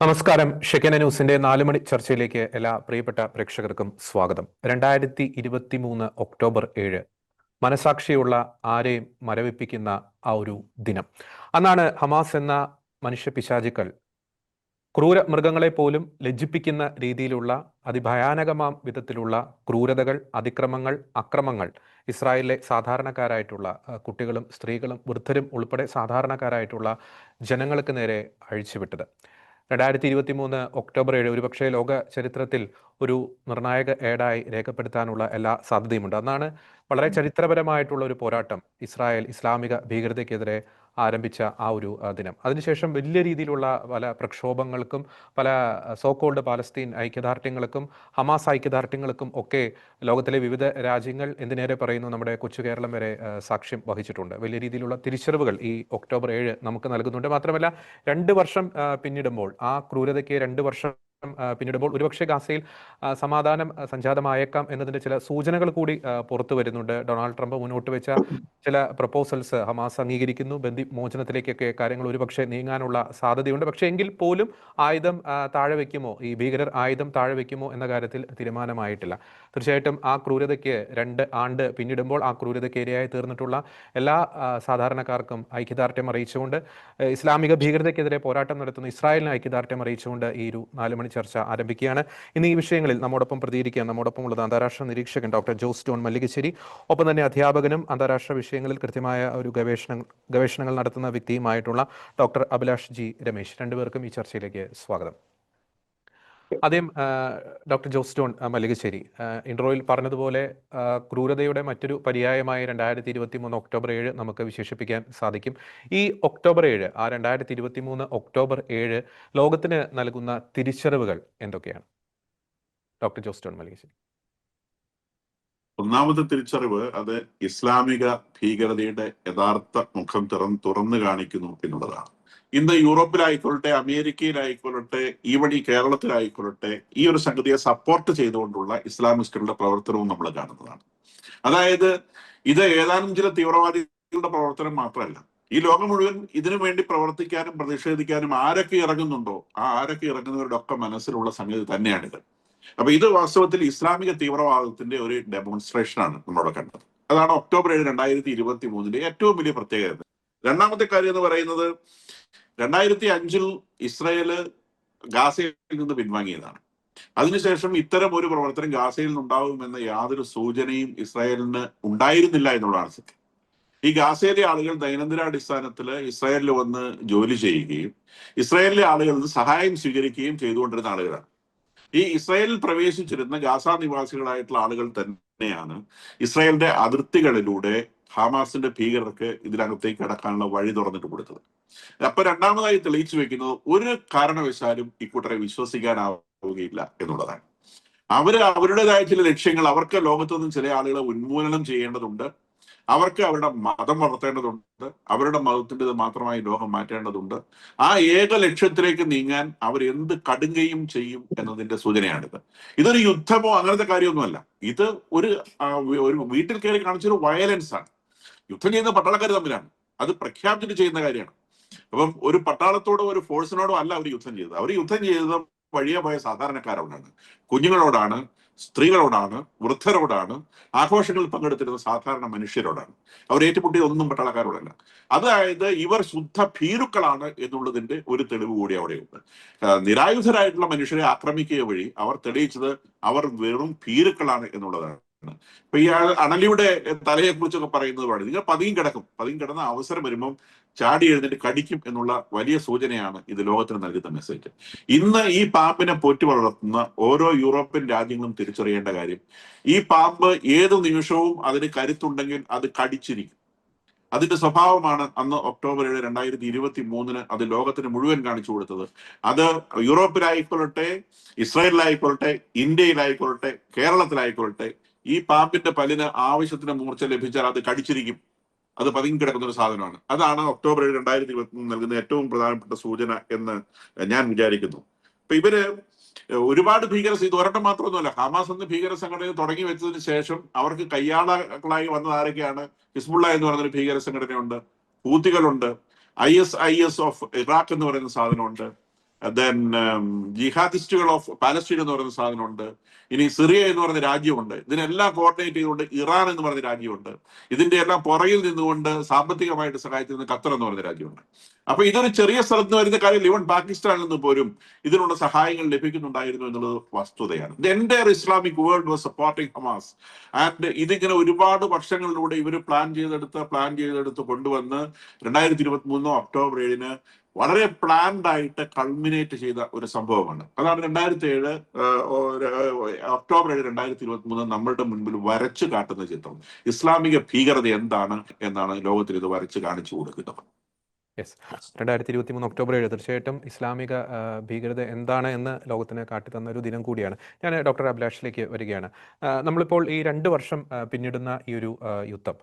നമസ്കാരം. ഷെക്കന ന്യൂസിന്റെ നാല് മണി ചർച്ചയിലേക്ക് എല്ലാ പ്രിയപ്പെട്ട പ്രേക്ഷകർക്കും സ്വാഗതം. രണ്ടായിരത്തി ഇരുപത്തി മൂന്ന് ഒക്ടോബർ ഏഴ്. മനസാക്ഷിയുള്ള ആരെയും മരവിപ്പിക്കുന്ന ആ ഒരു ദിനം. അന്നാണ് ഹമാസ് എന്ന മനുഷ്യ പിശാചുക്കൾ ക്രൂര മൃഗങ്ങളെ പോലും ലജ്ജിപ്പിക്കുന്ന രീതിയിലുള്ള അതിഭയാനകമാം വിധത്തിലുള്ള ക്രൂരതകൾ അതിക്രമങ്ങൾ അക്രമങ്ങൾ ഇസ്രായേലിലെ സാധാരണക്കാരായിട്ടുള്ള കുട്ടികളും സ്ത്രീകളും വൃദ്ധരും ഉൾപ്പെടെ സാധാരണക്കാരായിട്ടുള്ള ജനങ്ങൾക്ക് നേരെ അഴിച്ചുവിട്ടത്. രണ്ടായിരത്തി ഇരുപത്തി മൂന്ന് ഒക്ടോബർ ഏഴ് ഒരുപക്ഷെ ലോക ചരിത്രത്തിൽ ഒരു നിർണായക ഏടായി രേഖപ്പെടുത്താനുള്ള എല്ലാ സാധ്യതയുമുണ്ട്. അന്നാണ് വളരെ ചരിത്രപരമായിട്ടുള്ള ഒരു പോരാട്ടം ഇസ്രായേൽ ഇസ്ലാമിക ഭീകരതയ്ക്കെതിരെ ആരംഭിച്ച ആ ഒരു ദിനം. അതിനുശേഷം വലിയ രീതിയിലുള്ള പല പ്രക്ഷോഭങ്ങൾക്കും പല സോക്കോൾഡ് പാലസ്തീൻ ഐക്യദാർഢ്യങ്ങൾക്കും ഹമാസ് ഐക്യദാർഢ്യങ്ങൾക്കും ഒക്കെ ലോകത്തിലെ വിവിധ രാജ്യങ്ങൾ എന്തിനേറെ പറയുന്നു നമ്മുടെ കൊച്ചു കേരളം വരെ സാക്ഷ്യം വഹിച്ചിട്ടുണ്ട്. വലിയ രീതിയിലുള്ള തിരിച്ചറിവുകൾ ഈ ഒക്ടോബർ ഏഴ് നമുക്ക് നൽകുന്നുണ്ട്. മാത്രമല്ല രണ്ട് വർഷം പിന്നിടുമ്പോൾ ആ ക്രൂരതയ്ക്ക് രണ്ട് വർഷം പിന്നിടുമ്പോൾ ഒരുപക്ഷെ ഗാസയിൽ സമാധാനം സംജാതമായേക്കാം എന്നതിന്റെ ചില സൂചനകൾ കൂടി പുറത്തു വരുന്നുണ്ട്. ഡൊണാൾഡ് ട്രംപ് മുന്നോട്ട് വെച്ച ചില പ്രപ്പോസൽസ് ഹമാസ് അംഗീകരിക്കുന്നു. ബന്ധി മോചനത്തിലേക്കൊക്കെ കാര്യങ്ങൾ ഒരുപക്ഷെ നീങ്ങാനുള്ള സാധ്യതയുണ്ട്. പക്ഷേ എങ്കിൽ പോലും ആയുധം താഴെ വെക്കുമോ? ഈ ഭീകരർ ആയുധം താഴെ വെക്കുമോ എന്ന കാര്യത്തിൽ തീരുമാനമായിട്ടില്ല. തീർച്ചയായിട്ടും ആ ക്രൂരതയ്ക്ക് രണ്ട് ആണ്ട് പിന്നിടുമ്പോൾ ആ ക്രൂരതയ്ക്ക് ഇരയായി തീർന്നിട്ടുള്ള എല്ലാ സാധാരണക്കാർക്കും ഐക്യദാർഢ്യം അറിയിച്ചുകൊണ്ട് ഇസ്ലാമിക ഭീകരതയ്ക്കെതിരെ പോരാട്ടം നടത്തുന്ന ഇസ്രായേലിന് ഐക്യദാർഢ്യം അറിയിച്ചുകൊണ്ട് ഈ ഒരു നാല് മണി ചർച്ച ആരംഭിക്കുകയാണ്. ഇന്ന് ഈ വിഷയങ്ങളിൽ നമ്മോടൊപ്പം പ്രതികരിക്കാൻ നമ്മോടൊപ്പം ഉള്ളത് അന്താരാഷ്ട്ര നിരീക്ഷകൻ ഡോക്ടർ ജോസ് ജോൺ മല്ലികശ്ശേരി. ഒപ്പം തന്നെ അധ്യാപകനും അന്താരാഷ്ട്ര വിഷയങ്ങളിൽ കൃത്യമായ ഒരു ഗവേഷണ ഗവേഷണങ്ങൾ നടത്തുന്ന വ്യക്തിയുമായിട്ടുള്ള ഡോക്ടർ അഭിലാഷ് ജി രമേശ്. രണ്ടുപേർക്കും ഈ ചർച്ചയിലേക്ക് സ്വാഗതം. ആദ്യം ഡോക്ടർ ജോസ് ജോൺ മല്ലികശ്ശേരി ഇൻട്രോയിൽ പറഞ്ഞതുപോലെ ക്രൂരതയുടെ മറ്റൊരു പര്യായമായി രണ്ടായിരത്തി ഇരുപത്തി മൂന്ന് ഒക്ടോബർ ഏഴ് നമുക്ക് വിശേഷിപ്പിക്കാൻ സാധിക്കും. ഈ ഒക്ടോബർ ഏഴ് ആ രണ്ടായിരത്തി ഇരുപത്തി മൂന്ന് ഒക്ടോബർ ഏഴ് ലോകത്തിന് നൽകുന്ന തിരിച്ചറിവുകൾ എന്തൊക്കെയാണ്? ഡോക്ടർ ജോസ് ജോൺ മല്ലികശ്ശേരി. ഒന്നാമത്തെ തിരിച്ചറിവ് അത് ഇസ്ലാമിക ഭീകരതയുടെ യഥാർത്ഥ മുഖം തുറന്ന് തുറന്നു കാണിക്കുന്നു എന്നുള്ളതാണ്. ഇന്ന് യൂറോപ്പിലായിക്കൊള്ളട്ടെ അമേരിക്കയിലായിക്കൊള്ളട്ടെ ഈവൺ ഈ കേരളത്തിലായിക്കൊള്ളട്ടെ ഈ ഒരു സംഗതിയെ സപ്പോർട്ട് ചെയ്തുകൊണ്ടുള്ള ഇസ്ലാമിസ്റ്റുകളുടെ പ്രവർത്തനവും നമ്മൾ കാണുന്നതാണ്. അതായത് ഇത് ഏതാനും ചില തീവ്രവാദികളുടെ പ്രവർത്തനം മാത്രമല്ല. ഈ ലോകം മുഴുവൻ ഇതിനു വേണ്ടി പ്രവർത്തിക്കാനും പ്രതിഷേധിക്കാനും ആരൊക്കെ ഇറങ്ങുന്നുണ്ടോ ആ ആരൊക്കെ ഇറങ്ങുന്നവരുടെ ഒക്കെ മനസ്സിലുള്ള സംഗതി തന്നെയാണിത്. അപ്പൊ ഇത് വാസ്തവത്തിൽ ഇസ്ലാമിക തീവ്രവാദത്തിന്റെ ഒരു ഡെമോൺസ്ട്രേഷൻ ആണ് കണ്ടത്. അതാണ് ഒക്ടോബർ ഏഴ് രണ്ടായിരത്തി ഇരുപത്തി മൂന്നിന്റെ ഏറ്റവും വലിയ പ്രത്യേകത. രണ്ടാമത്തെ കാര്യം എന്ന് പറയുന്നത് രണ്ടായിരത്തി അഞ്ചിൽ ഇസ്രയേൽ ഗാസയിൽ നിന്ന് പിൻവാങ്ങിയതാണ്. അതിനുശേഷം ഇത്തരം ഒരു പ്രവർത്തനം ഗാസയിൽ നിന്നുണ്ടാവുമെന്ന യാതൊരു സൂചനയും ഇസ്രായേലിന് ഉണ്ടായിരുന്നില്ല എന്നുള്ളതാണ് സത്യം. ഈ ഗാസയിലെ ആളുകൾ ദൈനംദിനാടിസ്ഥാനത്തിൽ ഇസ്രായേലിൽ വന്ന് ജോലി ചെയ്യുകയും ഇസ്രായേലിലെ ആളുകളിൽ നിന്ന് സഹായം സ്വീകരിക്കുകയും ചെയ്തുകൊണ്ടിരുന്ന ആളുകളാണ്. ഈ ഇസ്രായേലിൽ പ്രവേശിച്ചിരുന്ന ഗാസ നിവാസികളായിട്ടുള്ള ആളുകൾ തന്നെയാണ് ഇസ്രായേലിന്റെ അതിർത്തികളിലൂടെ ഹമാസിന്റെ ഭീകരർക്ക് ഇതിനകത്തേക്ക് കടക്കാനുള്ള വഴി തുറന്നിട്ട് കൊടുത്തത്. അപ്പൊ രണ്ടാമതായി തെളിയിച്ചു വെക്കുന്നത് ഒരു കാരണവശാലും ഇക്കൂട്ടരെ വിശ്വസിക്കാനാവുകയില്ല എന്നുള്ളതാണ്. അവർ അവരുടേതായ ചില ലക്ഷ്യങ്ങൾ അവർക്ക് ലോകത്തു നിന്നും ചില ആളുകളെ ഉന്മൂലനം ചെയ്യേണ്ടതുണ്ട്. അവർക്ക് അവരുടെ മതം വളർത്തേണ്ടതുണ്ട്. അവരുടെ മതത്തിന്റെത് മാത്രമായി ലോകം മാറ്റേണ്ടതുണ്ട്. ആ ഏക ലക്ഷ്യത്തിലേക്ക് നീങ്ങാൻ അവർ എന്ത് കടുങ്കയും ചെയ്യും എന്നതിന്റെ സൂചനയാണിത്. ഇതൊരു യുദ്ധമോ അങ്ങനത്തെ കാര്യമൊന്നുമല്ല. ഇത് ഒരു ഒരു വീട്ടിൽ കയറി കാണിച്ചൊരു വയലൻസ് ആണ്. യുദ്ധം ചെയ്യുന്ന പട്ടാളക്കാർ തമ്മിലാണ്. അത് പ്രഖ്യാപിച്ചിട്ട് ചെയ്യുന്ന കാര്യമാണ്. അപ്പം ഒരു പട്ടാളത്തോടോ ഒരു ഫോഴ്സിനോടോ അല്ല അവർ യുദ്ധം ചെയ്തത്. അവർ യുദ്ധം ചെയ്തത് വഴിയെ പോയ സാധാരണക്കാരോടാണ്. കുഞ്ഞുങ്ങളോടാണ് സ്ത്രീകളോടാണ് വൃദ്ധരോടാണ് ആഘോഷങ്ങളിൽ പങ്കെടുത്തിരുന്ന സാധാരണ മനുഷ്യരോടാണ്. അവർ ഏറ്റുമുട്ടിയ ഒന്നും പട്ടാളക്കാരോടല്ല. അതായത് ഇവർ ശുദ്ധ ഭീരുക്കളാണ് എന്നുള്ളതിന്റെ ഒരു തെളിവ് കൂടി അവിടെയുണ്ട്. നിരായുധരായിട്ടുള്ള മനുഷ്യരെ ആക്രമിക്കുക വഴി അവർ തെളിയിച്ചത് അവർ വെറും ഭീരുക്കളാണ് എന്നുള്ളതാണ്. ഇപ്പൊ ആ- അണലിയുടെ തലയെ കുറിച്ചൊക്കെ പറയുന്നത് പാടി നിങ്ങൾ പതിയും കിടക്കും. പതിയും കിടന്ന അവസരം വരുമ്പം ചാടി എഴുന്നേറ്റ് കടിക്കും എന്നുള്ള വലിയ സൂചനയാണ് ഇത് ലോകത്തിന് നൽകുന്ന മെസ്സേജ് ഇന്ന് ഈ പാമ്പിനെ പോറ്റി വളർത്തുന്ന ഓരോ യൂറോപ്യൻ രാജ്യങ്ങളും തിരിച്ചറിയേണ്ട കാര്യം ഈ പാമ്പ് ഏത് നിമിഷവും അതിന് കരുത്തുണ്ടെങ്കിൽ അത് കടിച്ചിരിക്കും. അതിന്റെ സ്വഭാവമാണ് അന്ന് ഒക്ടോബർ ഏഴ് രണ്ടായിരത്തി ഇരുപത്തി മൂന്നിന് അത് ലോകത്തിന് മുഴുവൻ കാണിച്ചു കൊടുത്തത്. അത് യൂറോപ്പിലായിക്കൊള്ളട്ടെ ഇസ്രായേലിലായിക്കൊള്ളട്ടെ ഇന്ത്യയിലായിക്കൊള്ളട്ടെ കേരളത്തിലായിക്കൊള്ളട്ടെ ഈ പാമ്പിന്റെ പല്ലിന് ആവശ്യത്തിന് മൂർച്ച ലഭിച്ചാൽ അത് കടിച്ചിരിക്കും. അത് പതുങ്ങി കിടക്കുന്ന ഒരു സാധനമാണ്. അതാണ് ഒക്ടോബർ ഏഴ് രണ്ടായിരത്തി ഇരുപത്തി നൽകുന്ന ഏറ്റവും പ്രധാനപ്പെട്ട സൂചന എന്ന് ഞാൻ വിചാരിക്കുന്നു. അപ്പൊ ഇവർ ഒരുപാട് ഭീകര ഇത് ഒരെണ്ണം മാത്രമൊന്നുമല്ല ഹമാസ് എന്ന ഭീകര സംഘടന തുടങ്ങി വെച്ചതിന് ശേഷം അവർക്ക് കയ്യാളകളായി വന്നത് ആരൊക്കെയാണ്? ഹിസ്ബുള്ള എന്ന് പറയുന്ന ഭീകര സംഘടനയുണ്ട് ഹൂത്തികളുണ്ട് I S I S of Iraq എന്ന് പറയുന്ന സാധനമുണ്ട് ദെൻ ജിഹാദിസ്റ്റുകൾ ഓഫ് പാലസ്റ്റീൻ എന്ന് പറയുന്ന സാധനമുണ്ട്. ഇനി സിറിയ എന്ന് പറയുന്ന രാജ്യമുണ്ട്. ഇതിനെല്ലാം കോർഡിനേറ്റ് ചെയ്തുകൊണ്ട് ഇറാൻ എന്ന് പറയുന്ന രാജ്യമുണ്ട്. ഇതിന്റെ എല്ലാം പുറകിൽ നിന്നുകൊണ്ട് സാമ്പത്തികമായിട്ട് സഹായിച്ചിരുന്ന ഖത്തർ എന്ന് പറയുന്ന രാജ്യമുണ്ട്. അപ്പൊ ഇതൊരു ചെറിയ സ്ഥലത്ത് നിന്ന് വരുന്ന കാര്യം ഇവൻ പാകിസ്ഥാനിൽ നിന്ന് പോലും ഇതിനുള്ള സഹായങ്ങൾ ലഭിക്കുന്നുണ്ടായിരുന്നു എന്നുള്ളത് വസ്തുതയാണ്. The Islamic world was supporting Hamas and ഇതിങ്ങനെ ഒരുപാട് വർഷങ്ങളിലൂടെ ഇവർ പ്ലാൻ ചെയ്തെടുത്ത് പ്ലാൻ ചെയ്തെടുത്ത് കൊണ്ടുവന്ന് രണ്ടായിരത്തി ഇരുപത്തി മൂന്ന് ഒക്ടോബർ ഏഴിന് വളരെ പ്ലാൻഡ് ആയിട്ട് കൾമിനേറ്റ് ചെയ്ത ഒരു സംഭവമാണ്. അതാണ് രണ്ടായിരത്തി ഏഴ് ഒക്ടോബർ ഏഴ് രണ്ടായിരത്തി ഇരുപത്തി മൂന്ന് നമ്മളുടെ മുൻപിൽ വരച്ചു കാട്ടുന്ന ചിത്രം. ഇസ്ലാമിക ഭീകരത എന്താണ്? എന്നാണ് ലോകത്തിൽ ഇത് വരച്ചു കാണിച്ചു കൊടുക്കുന്നത്. യെസ് രണ്ടായിരത്തി ഇരുപത്തി മൂന്ന് ഒക്ടോബർ ഏഴ് തീർച്ചയായിട്ടും ഇസ്ലാമിക ഭീകരത എന്താണ് എന്ന് ലോകത്തിന് കാട്ടിത്തന്ന ഒരു ദിനം കൂടിയാണ്. ഞാൻ ഡോക്ടർ അഭിലാഷിലേക്ക് വരികയാണ്. നമ്മളിപ്പോൾ ഈ രണ്ട് വർഷം പിന്നിടുന്ന ഈ ഒരു യുദ്ധം.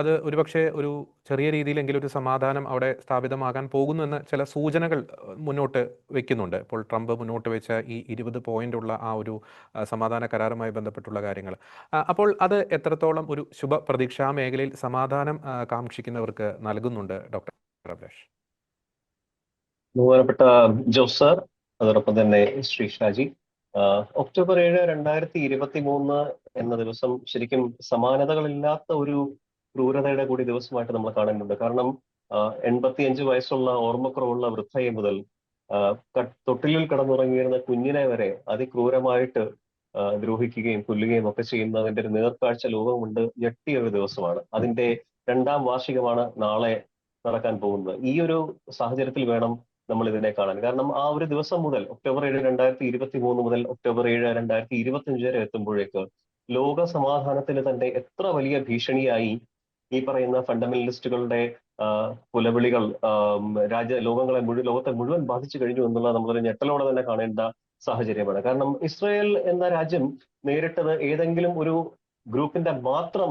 അത് ഒരുപക്ഷെ ഒരു ചെറിയ രീതിയിലെങ്കിലും ഒരു സമാധാനം അവിടെ സ്ഥാപിതമാകാൻ പോകുന്നു എന്ന ചില സൂചനകൾ മുന്നോട്ട് വെക്കുന്നുണ്ട്. ഇപ്പോൾ ട്രംപ് മുന്നോട്ട് വെച്ച ഈ ഇരുപത് പോയിന്റ് ഉള്ള ആ ഒരു സമാധാന കരാറുമായി ബന്ധപ്പെട്ടുള്ള കാര്യങ്ങൾ. അപ്പോൾ അത് എത്രത്തോളം ഒരു ശുഭ പ്രതീക്ഷ മേഖലയിൽ സമാധാനം കാക്ഷിക്കുന്നവർക്ക് നൽകുന്നുണ്ട് ഡോക്ടർ? അഭിലാഷ് ബഹുമാനപ്പെട്ട ജോസ് സാർ അതോടൊപ്പം തന്നെ ശ്രീ ഷാജി. ഒക്ടോബർ ഏഴ് രണ്ടായിരത്തി ഇരുപത്തി മൂന്ന് എന്ന ദിവസം ശരിക്കും സമാനതകളില്ലാത്ത ഒരു ക്രൂരതയുടെ കൂടി ദിവസമായിട്ട് നമ്മൾ കാണുന്നുണ്ട്. കാരണം എൺപത്തിയഞ്ച് വയസ്സുള്ള ഓർമ്മക്കുറവുള്ള വൃദ്ധയെ മുതൽ തൊട്ടിലിൽ കടന്നുറങ്ങിയിരുന്ന കുഞ്ഞിനെ വരെ അതിക്രൂരമായിട്ട് ദ്രോഹിക്കുകയും കൊല്ലുകയും ഒക്കെ ചെയ്യുന്നതിന്റെ ഒരു നേർക്കാഴ്ച ലോകമുണ്ട് ഞെട്ടിയ ഒരു ദിവസമാണ്. അതിന്റെ രണ്ടാം വാർഷികമാണ് നാളെ നടക്കാൻ പോകുന്നത്. ഈ ഒരു സാഹചര്യത്തിൽ വേണം നമ്മൾ ഇതിനെ കാണാൻ. കാരണം ആ ഒരു ദിവസം മുതൽ ഒക്ടോബർ ഏഴ് രണ്ടായിരത്തി ഇരുപത്തി മൂന്ന് മുതൽ ഒക്ടോബർ ഏഴ് രണ്ടായിരത്തി ഇരുപത്തി അഞ്ച് വരെ എത്തുമ്പോഴേക്ക് ലോക സമാധാനത്തിന് തന്നെ എത്ര വലിയ ഭീഷണിയായി ഈ പറയുന്ന ഫണ്ടമെന്റലിസ്റ്റുകളുടെ പുലവിളികൾ രാജ്യ ലോകങ്ങളെ മുഴുവൻ ലോകത്തെ മുഴുവൻ ബാധിച്ചു കഴിഞ്ഞു എന്നുള്ള നമ്മളൊരു ഞെട്ടലോടെ തന്നെ കാണേണ്ട സാഹചര്യമാണ്. കാരണം ഇസ്രയേൽ എന്ന രാജ്യം നേരിട്ടത് ഏതെങ്കിലും ഒരു ഗ്രൂപ്പിന്റെ മാത്രം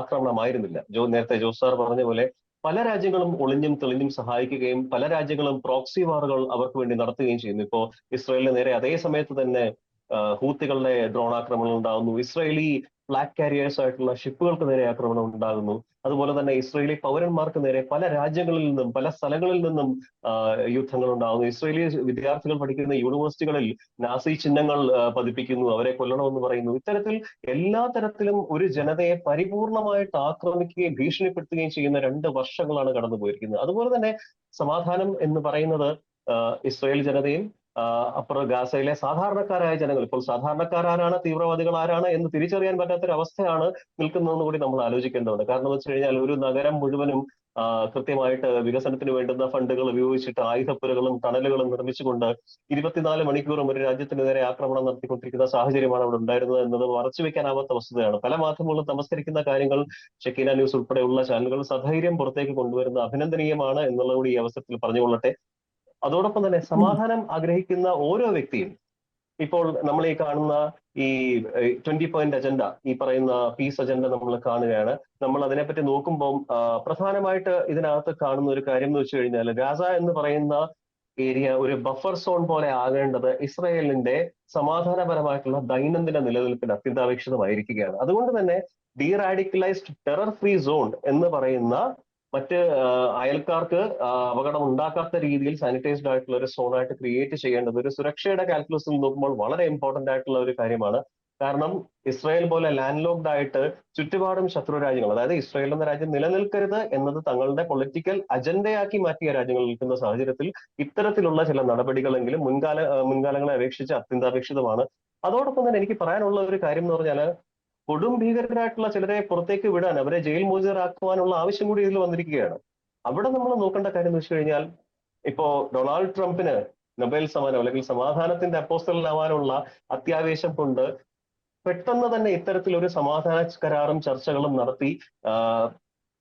ആക്രമണമായിരുന്നില്ല. ജോ നേരത്തെ ജോസ് സാർ പറഞ്ഞ പോലെ പല രാജ്യങ്ങളും ഒളിഞ്ഞും തെളിഞ്ഞും സഹായിക്കുകയും പല രാജ്യങ്ങളും പ്രോക്സി വാറുകൾ അവർക്ക് വേണ്ടി നടത്തുകയും ചെയ്യുന്നു. ഇപ്പോ ഇസ്രായേലിന് നേരെ അതേ സമയത്ത് തന്നെ ഹൂത്തികളുടെ ഡ്രോൺ ആക്രമണം ഉണ്ടാകുന്നു ഇസ്രായേലി ഫ്ലാഗ് കാരിയേഴ്സ് ആയിട്ടുള്ള ഷിപ്പുകൾക്ക് നേരെ ആക്രമണം ഉണ്ടാകുന്നു. അതുപോലെ തന്നെ ഇസ്രയേലി പൗരന്മാർക്ക് നേരെ പല രാജ്യങ്ങളിൽ നിന്നും പല സ്ഥലങ്ങളിൽ നിന്നും യുദ്ധങ്ങൾ ഉണ്ടാകുന്നു. ഇസ്രയേലി വിദ്യാർത്ഥികൾ പഠിക്കുന്ന യൂണിവേഴ്സിറ്റികളിൽ നാസി ചിഹ്നങ്ങൾ പതിപ്പിക്കുന്നു. അവരെ കൊല്ലണമെന്ന് പറയുന്നു. ഇത്തരത്തിൽ എല്ലാ തരത്തിലും ഒരു ജനതയെ പരിപൂർണമായിട്ട് ആക്രമിക്കുകയും ഭീഷണിപ്പെടുത്തുകയും ചെയ്യുന്ന രണ്ട് വർഷങ്ങളാണ് കടന്നു പോയിരിക്കുന്നത് അതുപോലെ തന്നെ സമാധാനം എന്ന് പറയുന്നത് ഇസ്രയേൽ ജനതയും അപ്പുറം ഗാസയിലെ സാധാരണക്കാരായ ജനങ്ങൾ ഇപ്പോൾ സാധാരണക്കാരാരാണ് തീവ്രവാദികൾ ആരാണ് എന്ന് തിരിച്ചറിയാൻ പറ്റാത്തൊരവസ്ഥയാണ് നിൽക്കുന്നതെന്ന് കൂടി നമ്മൾ ആലോചിക്കേണ്ടതുണ്ട്. കാരണം വെച്ച് കഴിഞ്ഞാൽ ഒരു നഗരം മുഴുവനും കൃത്യമായിട്ട് വികസനത്തിന് വേണ്ടുന്ന ഫണ്ടുകൾ ഉപയോഗിച്ചിട്ട് ആയുധപ്പുരകളും തണലുകളും നിർമ്മിച്ചുകൊണ്ട് ഇരുപത്തിനാല് മണിക്കൂറും ഒരു രാജ്യത്തിന് നേരെ ആക്രമണം നടത്തിക്കൊണ്ടിരിക്കുന്ന സാഹചര്യമാണ് അവിടെ ഉണ്ടായിരുന്നത് എന്നത് മറച്ചു വെക്കാനാവാത്ത വസ്തുതയാണ്. പല മാധ്യമങ്ങളും നമസ്കരിക്കുന്ന കാര്യങ്ങൾ ഷക്കീന ന്യൂസ് ഉൾപ്പെടെയുള്ള ചാനലുകൾ സധൈര്യം പുറത്തേക്ക് കൊണ്ടുവരുന്ന അഭിനന്ദനീയമാണ് എന്നുള്ളത് കൂടി ഈ അവസരത്തിൽ പറഞ്ഞുകൊള്ളട്ടെ. അതോടൊപ്പം തന്നെ സമാധാനം ആഗ്രഹിക്കുന്ന ഓരോ വ്യക്തിയും ഇപ്പോൾ നമ്മൾ ഈ കാണുന്ന ഈ ട്വന്റി പോയിന്റ് അജണ്ട ഈ പറയുന്ന പീസ് അജണ്ട നമ്മൾ കാണുകയാണ്. നമ്മൾ അതിനെപ്പറ്റി നോക്കുമ്പോൾ പ്രധാനമായിട്ട് ഇതിനകത്ത് കാണുന്ന ഒരു കാര്യം എന്ന് വെച്ച് കഴിഞ്ഞാൽ ഗാസ എന്ന് പറയുന്ന ഏരിയ ഒരു ബഫർ സോൺ പോലെ ആകേണ്ടത് ഇസ്രയേലിന്റെ സമാധാനപരമായിട്ടുള്ള ദൈനംദിന നിലനിൽപ്പിന് അത്യന്താപേക്ഷിതമായിരിക്കുകയാണ്. അതുകൊണ്ട് തന്നെ ഡീറാഡിക്കലൈസ്ഡ് ടെറർ ഫ്രീ സോൺ എന്ന് പറയുന്ന മറ്റ് അയൽക്കാർക്ക് അപകടം ഉണ്ടാക്കാത്ത രീതിയിൽ സാനിറ്റൈസ്ഡ് ആയിട്ടുള്ള ഒരു സോണായിട്ട് ക്രിയേറ്റ് ചെയ്യേണ്ടത് ഒരു സുരക്ഷയുടെ കാൽക്കുലസിൽ നോക്കുമ്പോൾ വളരെ ഇമ്പോർട്ടന്റ് ആയിട്ടുള്ള ഒരു കാര്യമാണ്. കാരണം ഇസ്രായേൽ പോലെ ലാൻഡ് ലോക്ഡ് ആയിട്ട് ചുറ്റുപാടും ശത്രു രാജ്യങ്ങൾ അതായത് ഇസ്രായേൽ എന്ന രാജ്യം നിലനിൽക്കരുത് എന്നത് തങ്ങളുടെ പൊളിറ്റിക്കൽ അജണ്ടയാക്കി മാറ്റിയ രാജ്യങ്ങൾ നിൽക്കുന്ന സാഹചര്യത്തിൽ ഇത്തരത്തിലുള്ള ചില നടപടികളെങ്കിലും മുൻകാല മുൻകാലങ്ങളെ അപേക്ഷിച്ച് അത്യന്താപേക്ഷിതമാണ്. അതോടൊപ്പം തന്നെ എനിക്ക് പറയാനുള്ള ഒരു കാര്യം എന്ന് പറഞ്ഞാൽ കൊടും ഭീകരരായിട്ടുള്ള ചിലരെ പുറത്തേക്ക് വിടാൻ അവരെ ജയിൽ മോചിതരാക്കുവാനുള്ള ആവശ്യം കൂടി ഇതിൽ വന്നിരിക്കുകയാണ്. അവിടെ നമ്മൾ നോക്കേണ്ട കാര്യം എന്ന് വെച്ച് കഴിഞ്ഞാൽ ഇപ്പോ ഡൊണാൾഡ് ട്രംപിന് നൊബേൽ സമ്മാനം അല്ലെങ്കിൽ സമാധാനത്തിന്റെ അപ്പോസ്റ്റലാവാനുള്ള അത്യാവേശം കൊണ്ട് പെട്ടെന്ന് തന്നെ ഇത്തരത്തിൽ ഒരു സമാധാന കരാറും ചർച്ചകളും നടത്തി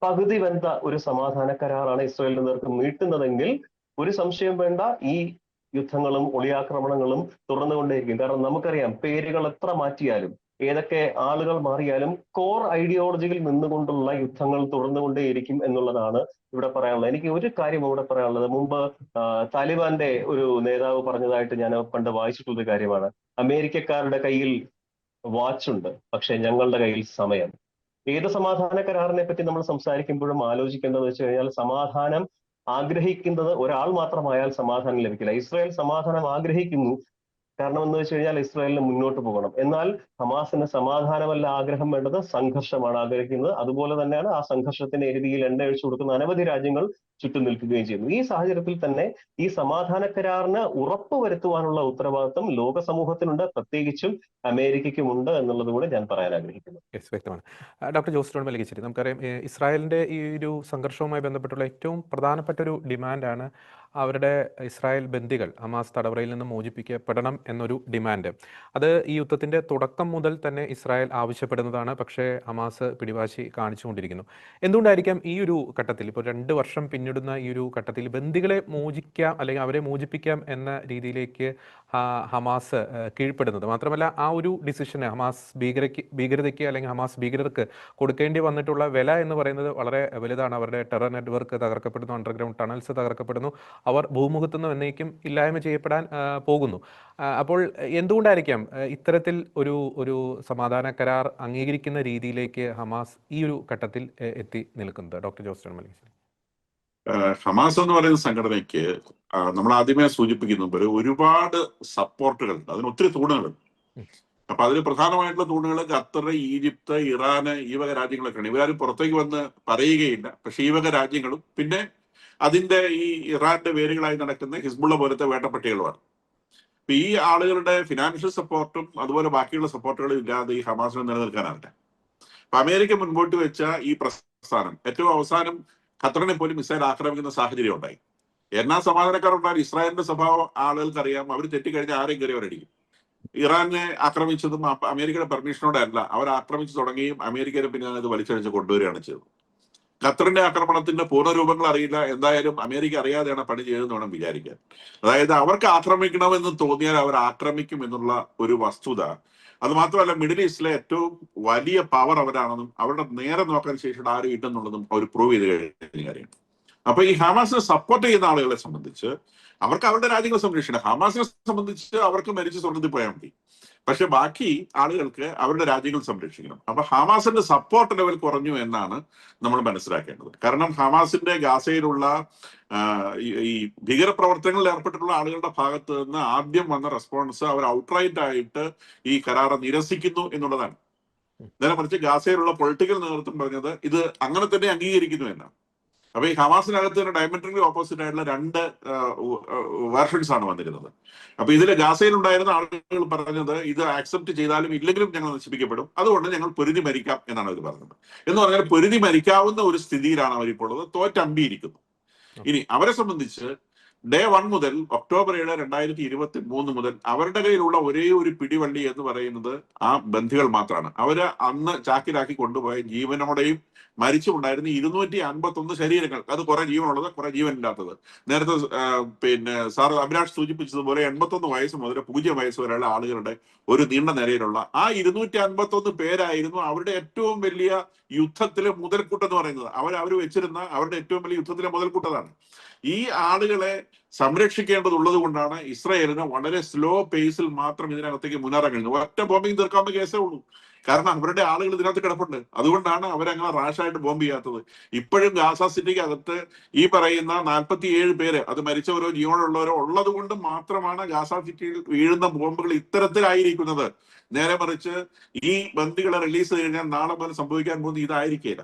പകുതി വെന്ത ഒരു സമാധാന കരാറാണ് ഇസ്രായേലിന് നേർക്ക് നീട്ടുന്നതെങ്കിൽ ഒരു സംശയം വേണ്ട ഈ യുദ്ധങ്ങളും ഒളിയാക്രമണങ്ങളും തുടർന്നുകൊണ്ടേയിരിക്കും. കാരണം നമുക്കറിയാം പേരുകൾ എത്ര മാറ്റിയാലും ഏതൊക്കെ ആളുകൾ മാറിയാലും കോർ ഐഡിയോളജിയിൽ നിന്നുകൊണ്ടുള്ള യുദ്ധങ്ങൾ തുടർന്നുകൊണ്ടേയിരിക്കും എന്നുള്ളതാണ് ഇവിടെ പറയാനുള്ളത്. എനിക്ക് ഒരു കാര്യം ഇവിടെ പറയാനുള്ളത്. മുമ്പ് താലിബാന്റെ ഒരു നേതാവ് പറഞ്ഞതായിട്ട് ഞാൻ പണ്ട് വായിച്ചിട്ടുള്ള കാര്യമാണ്. അമേരിക്കക്കാരുടെ കയ്യിൽ വാച്ച് ഉണ്ട് പക്ഷെ ഞങ്ങളുടെ കയ്യിൽ സമയം. ഏത് സമാധാന കരാറിനെ പറ്റി നമ്മൾ സംസാരിക്കുമ്പോഴും ആലോചിക്കേണ്ടത് വെച്ച് കഴിഞ്ഞാൽ സമാധാനം ആഗ്രഹിക്കുന്നത് ഒരാൾ മാത്രമായാൽ സമാധാനം ലഭിക്കില്ല. ഇസ്രായേൽ സമാധാനം ആഗ്രഹിക്കുന്നു കാരണം എന്ന് വെച്ച് കഴിഞ്ഞാൽ ഇസ്രായേലിന് മുന്നോട്ട് പോകണം. എന്നാൽ ഹമാസിന് സമാധാനമല്ല ആഗ്രഹം വേണ്ടത് സംഘർഷമാണ് ആഗ്രഹിക്കുന്നത്. അതുപോലെ തന്നെയാണ് ആ സംഘർഷത്തിന് എരുതിയിൽ എണ്ണ കൊടുക്കുന്ന അനവധി രാജ്യങ്ങൾ ചുറ്റും നിൽക്കുകയും ചെയ്യുന്നു. ഈ സാഹചര്യത്തിൽ തന്നെ ഈ സമാധാന കരാറിന് ഉറപ്പ് വരുത്തുവാനുള്ള ഉത്തരവാദിത്വം ലോക സമൂഹത്തിനുണ്ട്. പ്രത്യേകിച്ചും അമേരിക്കയ്ക്കും ഉണ്ട് എന്നുള്ളത് കൂടെ ഞാൻ പറയാൻ ആഗ്രഹിക്കുന്നു. ഡോക്ടർ ജോസ് നമുക്കറിയാം ഇസ്രായേലിന്റെ ഈ ഒരു സംഘർഷവുമായി ബന്ധപ്പെട്ടുള്ള ഏറ്റവും പ്രധാനപ്പെട്ട ഒരു ഡിമാൻഡാണ് അവരുടെ ഇസ്രായേൽ ബന്ദികൾ ഹമാസ് തടവറയിൽ നിന്ന് മോചിപ്പിക്കപ്പെടണം എന്നൊരു ഡിമാൻഡ്. അത് ഈ യുദ്ധത്തിന്റെ തുടക്കം മുതൽ തന്നെ ഇസ്രായേൽ ആവശ്യപ്പെടുന്നതാണ്. പക്ഷേ ഹമാസ് പിടിവാശി കാണിച്ചുകൊണ്ടിരിക്കുന്നു. എന്തുകൊണ്ടായിരിക്കാം ഈ ഒരു ഘട്ടത്തിൽ ഇപ്പോൾ രണ്ട് വർഷം പിന്നിടുന്ന ഈ ഒരു ഘട്ടത്തിൽ ബന്ദികളെ മോചിക്കാം അല്ലെങ്കിൽ അവരെ മോചിപ്പിക്കാം എന്ന രീതിയിലേക്ക് ഹമാസ് കീഴ്പ്പെടുന്നത്? മാത്രമല്ല ആ ഒരു ഡിസിഷന് ഹമാസ് ഭീകരയ്ക്ക് ഭീകരതയ്ക്ക് അല്ലെങ്കിൽ ഹമാസ് ഭീകരർക്ക് കൊടുക്കേണ്ടി വന്നിട്ടുള്ള വില എന്ന് പറയുന്നത് വളരെ വലുതാണ്. അവരുടെ ടെറർ നെറ്റ്വർക്ക് തകർക്കപ്പെടുന്നു അണ്ടർഗ്രൗണ്ട് ടണൽസ് തകർക്കപ്പെടുന്നു. അവർ ഭൂമുഖത്തു നിന്ന് എന്നേക്കും ഇല്ലായ്മ ചെയ്യപ്പെടാൻ പോകുന്നു. അപ്പോൾ എന്തുകൊണ്ടായിരിക്കാം ഇത്തരത്തിൽ ഒരു ഒരു സമാധാന കരാർ അംഗീകരിക്കുന്ന രീതിയിലേക്ക് ഹമാസ് ഈ ഒരു ഘട്ടത്തിൽ എത്തി നിൽക്കുന്നത്? ഡോക്ടർ ജോസ് മലിക് ഹമാസ് എന്ന് പറയുന്ന സംഘടനയ്ക്ക് നമ്മൾ ആദ്യമേ സൂചിപ്പിക്കുന്ന പോലെ ഒരുപാട് സപ്പോർട്ടുകൾ ഉണ്ട് അതിന് ഒത്തിരി തൂണുകളുണ്ട് അപ്പൊ അതിൽ പ്രധാനമായിട്ടുള്ള തൂണുകൾ ഖത്തർ ഈജിപ്ത് ഇറാന് ഈ വക രാജ്യങ്ങളൊക്കെയാണ്. ഇവരാരും പുറത്തേക്ക് വന്ന് പറയുകയില്ല. പക്ഷെ ഈ വക രാജ്യങ്ങളും പിന്നെ അതിന്റെ ഈ ഇറാന്റെ വേരുകളായി നടക്കുന്ന ഹിസ്ബുള്ള പോലത്തെ വേട്ടപ്പട്ടികളുമാണ് അപ്പൊ ഈ ആളുകളുടെ ഫിനാൻഷ്യൽ സപ്പോർട്ടും അതുപോലെ ബാക്കിയുള്ള സപ്പോർട്ടുകളും ഇല്ലാതെ ഈ ഹമാസിനെ നിലനിൽക്കാനാവില്ല അപ്പൊ അമേരിക്ക മുൻപോട്ട് വെച്ച ഈ പ്രസ്ഥാനം ഏറ്റവും അവസാനം ഖത്തറിനെ പോലും മിസൈൽ ആക്രമിക്കുന്ന സാഹചര്യം ഉണ്ടായി. എന്നാ സമാധാനക്കാരുണ്ടായാലും ഇസ്രായേലിന്റെ സ്വഭാവം ആളുകൾക്ക് അറിയാം അവർ തെറ്റിക്കഴിഞ്ഞാൽ ആരെയും കയറി അവരടിക്കും. ഇറാനെ ആക്രമിച്ചതും അമേരിക്കയുടെ പെർമിഷനോടെ അല്ല. അവർ ആക്രമിച്ചു തുടങ്ങുകയും അമേരിക്കയുടെ പിന്നെ അത് വലിച്ചഴിച്ച് കൊണ്ടുവരികയാണ് ചെയ്തത്. ഖത്തറിന്റെ ആക്രമണത്തിന്റെ പൂർണരൂപങ്ങൾ അറിയില്ല. എന്തായാലും അമേരിക്ക അറിയാതെയാണ് പണി ചെയ്തതെന്ന് വേണം വിചാരിക്കാൻ. അതായത് അവർക്ക് ആക്രമിക്കണമെന്ന് തോന്നിയാൽ അവർ ആക്രമിക്കും എന്നുള്ള ഒരു വസ്തുത. അത് മാത്രമല്ല മിഡിൽ ഈസ്റ്റിലെ ഏറ്റവും വലിയ പവർ അവരാണെന്നും അവരുടെ നേരെ നോക്കാൻ ശേഷം ആരും ഇല്ലെന്നുള്ളതും അവർ പ്രൂവ് ചെയ്ത് കഴിഞ്ഞ കാര്യമാണ് അപ്പൊ ഈ ഹമാസിനെ സപ്പോർട്ട് ചെയ്യുന്ന ആളുകളെ സംബന്ധിച്ച് അവർക്ക് അവരുടെ രാജ്യങ്ങൾ സംരക്ഷിക്കണം. ഹമാസിനെ സംബന്ധിച്ച് അവർക്ക് മരിച്ച് സ്വർണത്തിൽ പോയാൽ മതി. പക്ഷെ ബാക്കി ആളുകൾക്ക് അവരുടെ രാജ്യങ്ങൾ സംരക്ഷിക്കണം. അപ്പൊ ഹമാസിന്റെ സപ്പോർട്ട് ലെവൽ കുറഞ്ഞു എന്നാണ് നമ്മൾ മനസ്സിലാക്കേണ്ടത്. കാരണം ഹമാസിന്റെ ഗാസയിലുള്ള ഈ ഭീകരപ്രവർത്തനങ്ങളിൽ ഏർപ്പെട്ടിട്ടുള്ള ആളുകളുടെ ഭാഗത്ത് നിന്ന് ആദ്യം വന്ന റെസ്പോൺസ് അവർ ഔട്ട്റൈറ്റ് ആയിട്ട് ഈ കരാറ് നിരസിക്കുന്നു എന്നുള്ളതാണ്. നേരെ മറിച്ച് ഗാസയിലുള്ള പൊളിറ്റിക്കൽ നേതൃത്വം പറഞ്ഞത് ഇത് അങ്ങനെ തന്നെ അംഗീകരിക്കുന്നു എന്നാണ്. അപ്പൊ ഈ ഹമാസിനകത്ത് തന്നെ ഡയമെട്രിക്കലി ഓപ്പോസിറ്റ് ആയിട്ടുള്ള രണ്ട് വേർഷൻസ് ആണ് വന്നിരുന്നത്. അപ്പൊ ഇതിൽ ഗാസയിൽ ഉണ്ടായിരുന്ന ആളുകൾ പറഞ്ഞത് ഇത് ആക്സെപ്റ്റ് ചെയ്താലും ഇല്ലെങ്കിലും ഞങ്ങൾ നശിപ്പിക്കപ്പെടും. അതുകൊണ്ട് ഞങ്ങൾ പൊരുതി മരിക്കാം എന്നാണ് അവർ പറഞ്ഞത്. എന്ന് പറഞ്ഞാൽ പൊരുതി മരിക്കാവുന്ന ഒരു സ്ഥിതിയിലാണ് അവരിപ്പോൾ ഉള്ളത് തോറ്റമ്പിയിരിക്കുന്നു ഇനി അവരെ സംബന്ധിച്ച് ഡേ വൺ മുതൽ ഒക്ടോബർ ഏഴ് രണ്ടായിരത്തി ഇരുപത്തി മൂന്ന് മുതൽ അവരുടെ കയ്യിലുള്ള ഒരേ ഒരു പിടിവള്ളി എന്ന് പറയുന്നത് ആ ബന്ധികൾ മാത്രമാണ്. അവർ അന്ന് ചാക്കിലാക്കി കൊണ്ടുപോയ ജീവനോടെയും മരിച്ചുണ്ടായിരുന്ന ഇരുന്നൂറ്റി അൻപത്തി ഒന്ന് ശരീരങ്ങൾ. അത് കുറെ ജീവനുള്ളത് കുറെ ജീവൻ ഇല്ലാത്തത് നേരത്തെ പിന്നെ സാർ അഭിലാഷ് സൂചിപ്പിച്ചതുപോലെ എൺപത്തൊന്ന് വയസ്സ് മുതൽ പൂജ്യം വയസ്സ് വരെയുള്ള ആളുകളുടെ ഒരു നീണ്ട നിരയിലുള്ള ആ ഇരുന്നൂറ്റി അൻപത്തൊന്ന് പേരായിരുന്നു അവരുടെ ഏറ്റവും വലിയ യുദ്ധത്തിലെ മുതൽക്കൂട്ടെന്ന് പറയുന്നത്. അവർ അവർ വെച്ചിരുന്ന അവരുടെ ഏറ്റവും വലിയ യുദ്ധത്തിലെ മുതൽക്കൂട്ടതാണ്. ഈ ആളുകളെ സംരക്ഷിക്കേണ്ടതുള്ളത് കൊണ്ടാണ് ഇസ്രായേലിന് വളരെ സ്ലോ പേസിൽ മാത്രം ഇതിനകത്തേക്ക് മുന്നേറാൻ കഴിഞ്ഞത് ഒറ്റ ബോംബിങ് തീർക്കാവുന്ന കേസേ ഉള്ളൂ. കാരണം അവരുടെ ആളുകൾ ഇതിനകത്ത് കിടപ്പുണ്ട്. അതുകൊണ്ടാണ് അവരങ്ങനെ റാഷായിട്ട് ബോംബ് ചെയ്യാത്തത്. ഇപ്പോഴും ഗാസ സിറ്റിക്ക് അകത്ത് ഈ പറയുന്ന നാൽപ്പത്തി ഏഴ് പേര് അത് മരിച്ചവരോ ജീവനുള്ളവരോ ഉള്ളത് കൊണ്ട് മാത്രമാണ് ഗാസ സിറ്റിയിൽ വീഴുന്ന ബോംബുകൾ ഇത്തരത്തിലായിരിക്കുന്നത്. നേരെ മറിച്ച് ഈ ബന്ദികളെ റിലീസ് കഴിഞ്ഞാൽ നാളെ മുതൽ സംഭവിക്കാൻ പോകുന്നത് ഇതായിരിക്കില്ല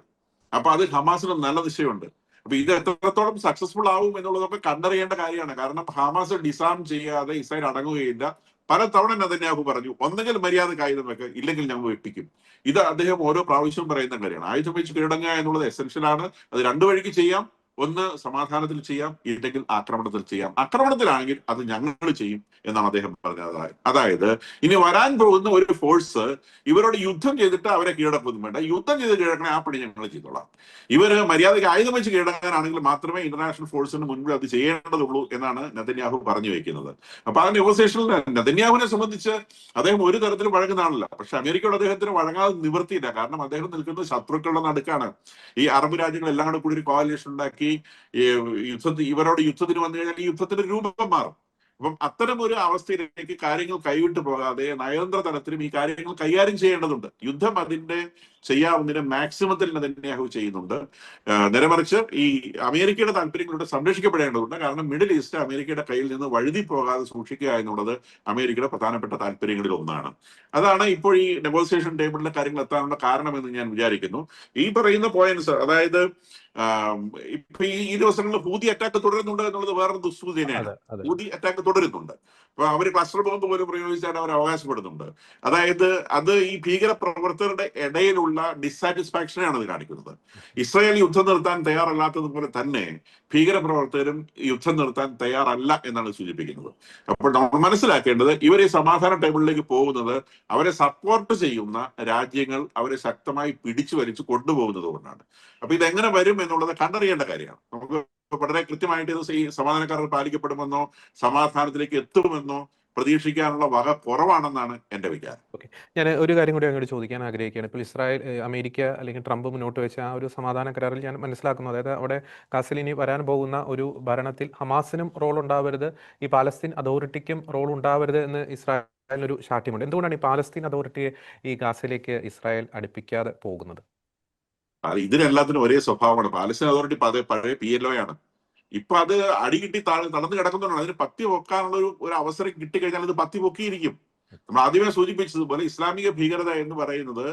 അപ്പൊ അത് ഹമാസിന് നല്ല നിശ്ചയമുണ്ട്. അപ്പൊ ഇത് എത്രത്തോളം സക്സസ്ഫുൾ ആവും എന്നുള്ളതൊക്കെ കണ്ടറിയേണ്ട കാര്യമാണ്. കാരണം ഹമാസ് ഡിസാം ചെയ്യാതെ ഇസ്രായേൽ അടങ്ങുകയില്ല. പല തവണ നെതന്യാഹു പറഞ്ഞു ഒന്നെങ്കിൽ മര്യാദ ആയുധം വെക്കുക ഇല്ലെങ്കിൽ ഞങ്ങൾ വെപ്പിക്കും. ഇത് അദ്ദേഹം ഓരോ പ്രാവശ്യവും പറയുന്ന കാര്യമാണ്. ആയുധം വെച്ച് കീഴടങ്ങുക എന്നുള്ളത് എസെൻഷ്യൽ ആണ്. അത് രണ്ടു വഴിക്ക് ചെയ്യാം. ഒന്ന് സമാധാനത്തിൽ ചെയ്യാം ഇല്ലെങ്കിൽ ആക്രമണത്തിൽ ചെയ്യാം. ആക്രമണത്തിലാണെങ്കിൽ അത് ഞങ്ങൾ ചെയ്യും. എന്നാണ് അദ്ദേഹം പറഞ്ഞത്. അതായത് ഇനി വരാൻ പോകുന്ന ഒരു ഫോഴ്സ് ഇവരോട് യുദ്ധം ചെയ്തിട്ട് അവരെ കീഴടക്കൊന്നും വേണ്ട. യുദ്ധം ചെയ്ത് കീഴടക്കണേ ആ പണി ഞങ്ങൾ ചെയ്തോളാം. ഇവർ മര്യാദയ്ക്ക് ആയുധം വെച്ച് കീഴടക്കാനാണെങ്കിൽ മാത്രമേ ഇന്റർനാഷണൽ ഫോഴ്സിന് മുൻപിൽ അത് ചെയ്യേണ്ടതുള്ളൂ എന്നാണ് നതന്യാഹു പറഞ്ഞു വെക്കുന്നത്. അപ്പൊ ആ നെഗോസിയേഷനിൽ നതന്യാഹുവിനെ സംബന്ധിച്ച് അദ്ദേഹം ഒരു തരത്തിലും വഴങ്ങുന്ന ആളല്ല പക്ഷെ അമേരിക്കയോട് അദ്ദേഹത്തിന് വഴങ്ങാതെ നിവൃത്തിയില്ല കാരണം അദ്ദേഹം നിൽക്കുന്നത് ശത്രുക്കളുടെ നടുക്കാണ്. ഈ അറബ് രാജ്യങ്ങൾ എല്ലാം കൂടെ ഒരു കോalition ഉണ്ടാക്കി യുദ്ധത്തിൽ ഇവരോട് യുദ്ധത്തിന് വന്നു കഴിഞ്ഞാൽ ഈ യുദ്ധത്തിന്റെ രൂപം മാറും. അപ്പം അത്തരം ഒരു അവസ്ഥയിലേക്ക് കാര്യങ്ങൾ കൈവിട്ടു പോകാതെ നയതന്ത്ര തലത്തിലും ഈ കാര്യങ്ങൾ കൈകാര്യം ചെയ്യേണ്ടതുണ്ട്. യുദ്ധം അതിന്റെ ചെയ്യാവുന്നതിന് മാക്സിമത്തിൽ നെതന്യാഹു ചെയ്യുന്നുണ്ട്. നിലമറിച്ച് ഈ അമേരിക്കയുടെ താല്പര്യങ്ങളുടെ സംരക്ഷിക്കപ്പെടേണ്ടതുണ്ട്. കാരണം മിഡിൽ ഈസ്റ്റ് അമേരിക്കയുടെ കയ്യിൽ നിന്ന് വഴുതി പോകാതെ സൂക്ഷിക്കുക എന്നുള്ളത് അമേരിക്കയുടെ പ്രധാനപ്പെട്ട താല്പര്യങ്ങളിൽ ഒന്നാണ്. അതാണ് ഇപ്പോൾ ഈ നെഗോസിയേഷൻ ടേബിളിലെ കാര്യങ്ങൾ എത്താനുള്ള കാരണം എന്ന് ഞാൻ വിചാരിക്കുന്നു. ഈ പറയുന്ന പോയിന്റ്സ് അതായത് ഇപ്പൊ ഈ ഈ ദിവസങ്ങളിൽ ഹൂതി അറ്റാക്ക് തുടരുന്നുണ്ട് എന്നുള്ളത് വേറൊരു ദുസ്സൂചനയാണ്. ഹൂതി അറ്റാക്ക് തുടരുന്നുണ്ട്. അപ്പൊ അവർ ക്ലസ്റ്റർ ബോംബ് പോലും പ്രയോഗിച്ചാണ് അവർ അവകാശപ്പെടുന്നുണ്ട്. അതായത് അത് ഈ ഭീകര പ്രവർത്തകരുടെ ഇടയിലുള്ള ഡിസാറ്റിസ്ഫാക്ഷനെയാണ് അത് കാണിക്കുന്നത്. ഇസ്രായേൽ യുദ്ധം നിർത്താൻ തയ്യാറല്ലാത്തതുപോലെ തന്നെ ഭീകര പ്രവർത്തകരും യുദ്ധം നിർത്താൻ തയ്യാറല്ല എന്നാണ് സൂചിപ്പിക്കുന്നത്. അപ്പോൾ നമ്മൾ മനസ്സിലാക്കേണ്ടത് ഇവർ ഈ സമാധാന ടേബിളിലേക്ക് പോകുന്നത് അവരെ സപ്പോർട്ട് ചെയ്യുന്ന രാജ്യങ്ങൾ അവരെ ശക്തമായി പിടിച്ചു വലിച്ചു കൊണ്ടുപോകുന്നത് കൊണ്ടാണ്. അപ്പൊ ഇതെങ്ങനെ വരും എന്നുള്ളത് കണ്ടറിയേണ്ട കാര്യമാണ്. നമുക്ക് വളരെ കൃത്യമായിട്ട് ഇത് ഈ സമാധാനക്കാരർ പാലിക്കപ്പെടുമെന്നോ സമാധാനത്തിലേക്ക് എത്തുമെന്നോ പ്രതീക്ഷിക്കാനുള്ള വക കുറവാണെന്നാണ് എന്റെ വിചാരം. ഓക്കെ. ഞാൻ ഒരു കാര്യം കൂടി അങ്ങോട്ട് ചോദിക്കാൻ ആഗ്രഹിക്കുകയാണ്. ഇപ്പോൾ ഇസ്രായേൽ അമേരിക്ക അല്ലെങ്കിൽ ട്രംപ് മുന്നോട്ട് വെച്ച ആ ഒരു സമാധാന കരാറിൽ ഞാൻ മനസ്സിലാക്കുന്നു. അതായത് അവിടെ കാസലിനി വരാൻ പോകുന്ന ഒരു ഭരണത്തിൽ ഹമാസിനും റോൾ ഉണ്ടാവരുത് ഈ പാലസ്തീൻ അതോറിറ്റിക്കും റോൾ ഉണ്ടാവരുത് എന്ന് ഇസ്രായേലിനൊരു ശാഠ്യമുണ്ട്. എന്തുകൊണ്ടാണ് ഈ പാലസ്തീൻ അതോറിറ്റിയെ ഈ ഗാസയിലേക്ക് ഇസ്രായേൽ അടുപ്പിക്കാതെ പോകുന്നത്? അത് ഇതിനെല്ലാത്തിനും ഒരേ സ്വഭാവമാണ്. പാലസ്തീൻ അതോറിറ്റി പഴയ പി എൽ ഒ ആണ്. ഇപ്പൊ അത് അടി കിട്ടി താഴെ നടന്നു കിടക്കുന്നുണ്ട് അതിന് പത്തി പൊക്കാനുള്ള ഒരു ഒരു അവസരം കിട്ടിക്കഴിഞ്ഞാൽ അത് പത്തി പൊക്കിയിരിക്കും. നമ്മൾ ആദ്യമേ സൂചിപ്പിച്ചതുപോലെ ഇസ്ലാമിക ഭീകരത എന്ന് പറയുന്നത്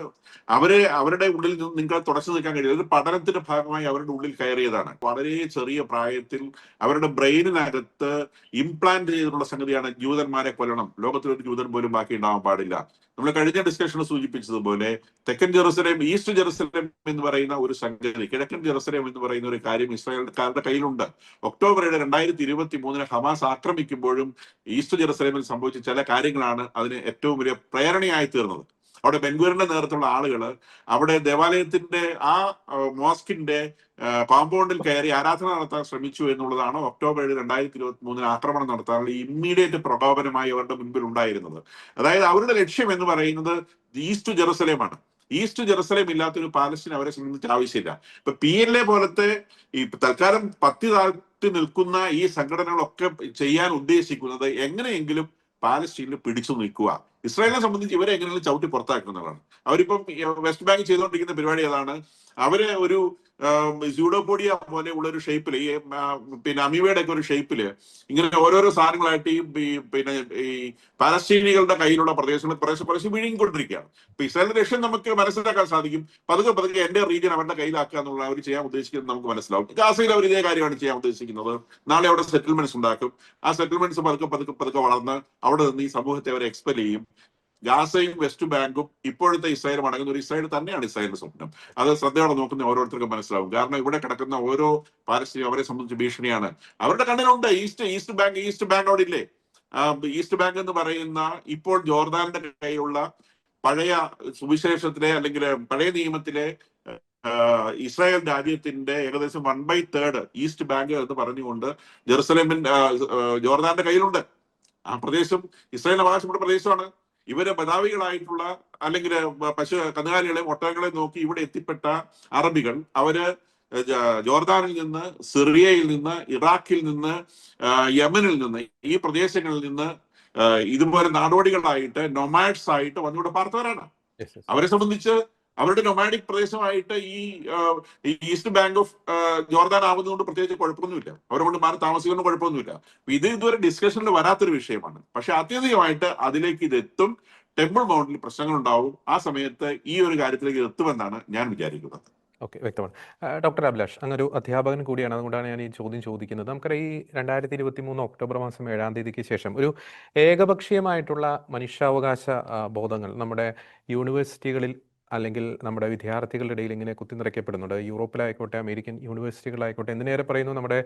അവരെ അവരുടെ ഉള്ളിൽ നിന്ന് നിങ്ങൾക്ക് തുടച്ചു നിൽക്കാൻ കഴിയും ഒരു പഠനത്തിന്റെ ഭാഗമായി അവരുടെ ഉള്ളിൽ കയറിയതാണ്. വളരെ ചെറിയ പ്രായത്തിൽ അവരുടെ ബ്രെയിനിനകത്ത് ഇംപ്ലാന്റ് ചെയ്തിട്ടുള്ള സംഗതിയാണ് ജൂതന്മാരെ കൊല്ലണം. ലോകത്തിലൊരു ജൂതൻ പോലും ബാക്കി ഉണ്ടാവാൻ പാടില്ല. നമ്മൾ കഴിഞ്ഞ ഡിസ്കഷനിൽ സൂചിപ്പിച്ചതുപോലെ തെക്കൻ ജെറുസലേം ഈസ്റ്റ് ജെറുസലേം എന്ന് പറയുന്ന ഒരു സംഗതി കിഴക്കൻ ജെറുസലേം എന്ന് പറയുന്ന ഒരു കാര്യം ഇസ്രായേൽക്കാരുടെ കയ്യിലുണ്ട്. ഒക്ടോബർ ഏഴ് രണ്ടായിരത്തി ഇരുപത്തി മൂന്നിന് ഹമാസ് ആക്രമിക്കുമ്പോഴും ഈസ്റ്റ് ജെറുസലേമിൽ സംഭവിച്ച ചില കാര്യങ്ങളാണ് അതിന് ഏറ്റവും വലിയ പ്രേരണയായി തീർന്നത്. അവിടെ ബെൻഗൂരിന്റെ നേതൃത്വമുള്ള ആളുകൾ അവിടെ ദേവാലയത്തിന്റെ ആ മോസ്കിന്റെ കോമ്പൗണ്ടിൽ കയറി ആരാധന നടത്താൻ ശ്രമിച്ചു എന്നുള്ളതാണ് ഒക്ടോബർ ഏഴ് രണ്ടായിരത്തി ഇരുപത്തി മൂന്നിന് ആക്രമണം നടത്താനുള്ള ഇമ്മീഡിയറ്റ് പ്രകോപനമായി അവരുടെ മുൻപിൽ ഉണ്ടായിരുന്നത്. അതായത് അവരുടെ ലക്ഷ്യം എന്ന് പറയുന്നത് ഈസ്റ്റ് ജെറുസലേമാണ് ഈസ്റ്റ് ജെറുസലേം ഇല്ലാത്തൊരു പാലസ്തീൻ അവരെ സംബന്ധിച്ച് ആവശ്യമില്ല. ഇപ്പൊ പി എൽ എ പോലത്തെ ഈ തൽക്കാലം പത്തി താഴ്ത്തി നിൽക്കുന്ന ഈ സംഘടനകളൊക്കെ ചെയ്യാൻ ഉദ്ദേശിക്കുന്നത് എങ്ങനെയെങ്കിലും പാലസ്തീനിൽ പിടിച്ചു നിൽക്കുക. ഇസ്രായേലിനെ സംബന്ധിച്ച് ഇവരെ എങ്ങനെയാണ് ചവിട്ടി പുറത്താക്കുന്നതാണ്. അവരിപ്പം വെസ്റ്റ് ബാങ്ക് ചെയ്തുകൊണ്ടിരിക്കുന്ന പരിപാടി അതാണ് അവർ ഒരു സ്യൂഡോപോഡിയ പോലെ ഉള്ള ഒരു ഷേപ്പിൽ ഈ പിന്നെ അമീബയുടെ ഒക്കെ ഒരു ഷേപ്പിൽ ഇങ്ങനെ ഓരോരോ സാധനങ്ങളായിട്ട് ഈ പിന്നെ ഈ പാലസ്തീനികളുടെ കയ്യിലുള്ള പ്രദേശങ്ങൾ പ്രദേശം പ്രദേശം വിഴുങ്ങിക്കൊണ്ടിരിക്കുകയാണ്. ഇപ്പൊ ഇസ്രായേലിന്റെ ലക്ഷ്യം നമുക്ക് മനസ്സിലാക്കാൻ സാധിക്കും. പതുക്കെ പതുക്കെ എന്റെ റീജിയൻ അവരുടെ കയ്യിലാക്കുക എന്നുള്ള അവർ ചെയ്യാൻ ഉദ്ദേശിക്കുന്നത് നമുക്ക് മനസ്സിലാവും. ഗാസയിൽ അവർ ഇതേ കാര്യമാണ് ചെയ്യാൻ ഉദ്ദേശിക്കുന്നത്. നാളെ അവിടെ സെറ്റിൽമെന്റ്സ് ഉണ്ടാക്കും. ആ സെറ്റിൽമെന്റ്സ് പതുക്കെ പതുക്കെ പതുക്കെ വളർന്ന് അവിടെ നിന്ന് ഈ സമൂഹത്തെ അവർ എക്സ്പെൽ ചെയ്യും. ഗാസയും വെസ്റ്റ് ബാങ്കും ഇപ്പോഴത്തെ ഇസ്രായേലും അടങ്ങുന്ന ഒരു ഇസ്രായേൽ തന്നെയാണ് ഇസ്രായേലിന്റെ സ്വപ്നം. അത് ശ്രദ്ധയോടെ നോക്കുന്ന ഓരോരുത്തർക്കും മനസ്സിലാവും. കാരണം ഇവിടെ കിടക്കുന്ന ഓരോ പാലസ്തീൻ അവരെ സംബന്ധിച്ച് ഭീഷണിയാണ്. അവരുടെ കണ്ണിലുണ്ട് east east bank east bank അവിടെ ഇല്ലേ ഈസ്റ്റ് ബാങ്ക് എന്ന് പറയുന്ന ഇപ്പോൾ ജോർദാനിന്റെ കയ്യിലുള്ള പഴയ സുവിശേഷത്തിലെ അല്ലെങ്കിൽ പഴയ നിയമത്തിലെ ഇസ്രായേൽ രാജ്യത്തിന്റെ ഏകദേശം one by third east bank എന്ന് പറഞ്ഞുകൊണ്ട് ആ, ജോർദാന്റെ കയ്യിലുണ്ട്. ആ പ്രദേശം ഇസ്രായേൽ അവകാശപ്പെട്ട പ്രദേശമാണ്. ഇവർ ബദാവികളായിട്ടുള്ള അല്ലെങ്കിൽ പശു കന്നുകാലികളെയും ഒട്ടകങ്ങളെയും നോക്കി ഇവിടെ എത്തിപ്പെട്ട അറബികൾ അവർ ജോർദാനിൽ നിന്ന് സിറിയയിൽ നിന്ന് ഇറാഖിൽ നിന്ന് യമനിൽ നിന്ന് ഈ പ്രദേശങ്ങളിൽ നിന്ന് ഇതുപോലെ നാടോടികളായിട്ട് നൊമാഡ്സ് ആയിട്ട് വന്നുകൂടെ പാർത്തവരാണ്. അവരെ സംബന്ധിച്ച് അവരുടെ നൊമാഡിക് പ്രദേശമായിട്ട് ഈ ഈസ്റ്റ് ബാങ്ക് ഓഫ് ജോർദാൻ ആവുന്നതുകൊണ്ട് പ്രത്യേകിച്ച് കുഴപ്പമൊന്നുമില്ല. അവരെ കൊണ്ട് മാറി താമസിക്കുന്ന കുഴപ്പമൊന്നുമില്ല. ഇത് ഇതുവരെ ഡിസ്കഷനിൽ വരാത്തൊരു വിഷയമാണ്. പക്ഷെ അത്യധികമായിട്ട് അതിലേക്ക് ഇത് എത്തും. ടെമ്പിൾ മൗണ്ടിൽ പ്രശ്നങ്ങൾ ഉണ്ടാവും ആ സമയത്ത് ഈ ഒരു കാര്യത്തിലേക്ക് എത്തുമെന്നാണ് ഞാൻ വിചാരിക്കുന്നത്. ഓക്കെ വ്യക്തമാണ്. ഡോക്ടർ അഭിലാഷ് അങ്ങൊരു അധ്യാപകൻ കൂടിയാണ്. അതുകൊണ്ടാണ് ഞാൻ ഈ ചോദ്യം ചോദിക്കുന്നത്. നമുക്കറിയാം ഈ രണ്ടായിരത്തി ഇരുപത്തി മൂന്ന് ഒക്ടോബർ മാസം ഏഴാം തീയതിക്ക് ശേഷം ഒരു ഏകപക്ഷീയമായിട്ടുള്ള മനുഷ്യാവകാശ ബോധങ്ങൾ നമ്മുടെ യൂണിവേഴ്സിറ്റികളിൽ അല്ലെങ്കിൽ നമ്മുടെ വിദ്യാർത്ഥികളുടെ ഇടയിൽ ഇങ്ങനെ കുത്തിനിറയ്ക്കപ്പെടുന്നുണ്ട് യൂറോപ്പിലായിക്കോട്ടെ അമേരിക്കൻ യൂണിവേഴ്സിറ്റികളായിക്കോട്ടെ എന്തിനേറെ പറയുന്നു. നമ്മുടെ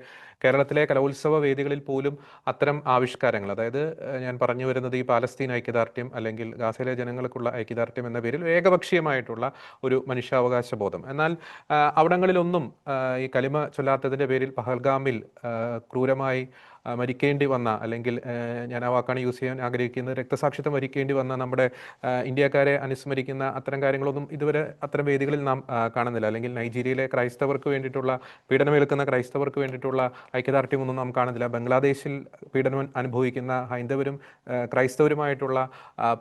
കേരളത്തിലെ കലോത്സവ വേദികളിൽ പോലും അത്തരം ആവിഷ്കാരങ്ങൾ അതായത് ഞാൻ പറഞ്ഞു വരുന്നത് ഈ പാലസ്തീൻ ഐക്യദാർഢ്യം അല്ലെങ്കിൽ ഗാസയിലെ ജനങ്ങൾക്കുള്ള ഐക്യദാർഢ്യം എന്ന പേരിൽ ഏകപക്ഷീയമായിട്ടുള്ള ഒരു മനുഷ്യാവകാശ ബോധം എന്നാൽ അവിടങ്ങളിലൊന്നും ഈ കലിമ ചൊല്ലാത്തതിന്റെ പേരിൽ പഹൽഗാമിൽ ക്രൂരമായി മരിക്കേണ്ടി വന്ന അല്ലെങ്കിൽ ഞാൻ ആ വാക്കാണ് യൂസ് ചെയ്യാൻ ആഗ്രഹിക്കുന്നത് രക്തസാക്ഷിത്വം വരിക്കേണ്ടി വന്ന നമ്മുടെ ഇന്ത്യക്കാരെ അനുസ്മരിക്കുന്ന അത്തരം കാര്യങ്ങളൊന്നും ഇതുവരെ അത്തരം വേദികളിൽ നാം കാണുന്നില്ല. അല്ലെങ്കിൽ നൈജീരിയയിലെ ക്രൈസ്തവർക്ക് വേണ്ടിയിട്ടുള്ള പീഡനമേൽക്കുന്ന ക്രൈസ്തവർക്ക് വേണ്ടിയിട്ടുള്ള ഐക്യദാർഢ്യമൊന്നും നാം കാണുന്നില്ല. ബംഗ്ലാദേശിൽ പീഡനം അനുഭവിക്കുന്ന ഹൈന്ദവരും ക്രൈസ്തവരുമായിട്ടുള്ള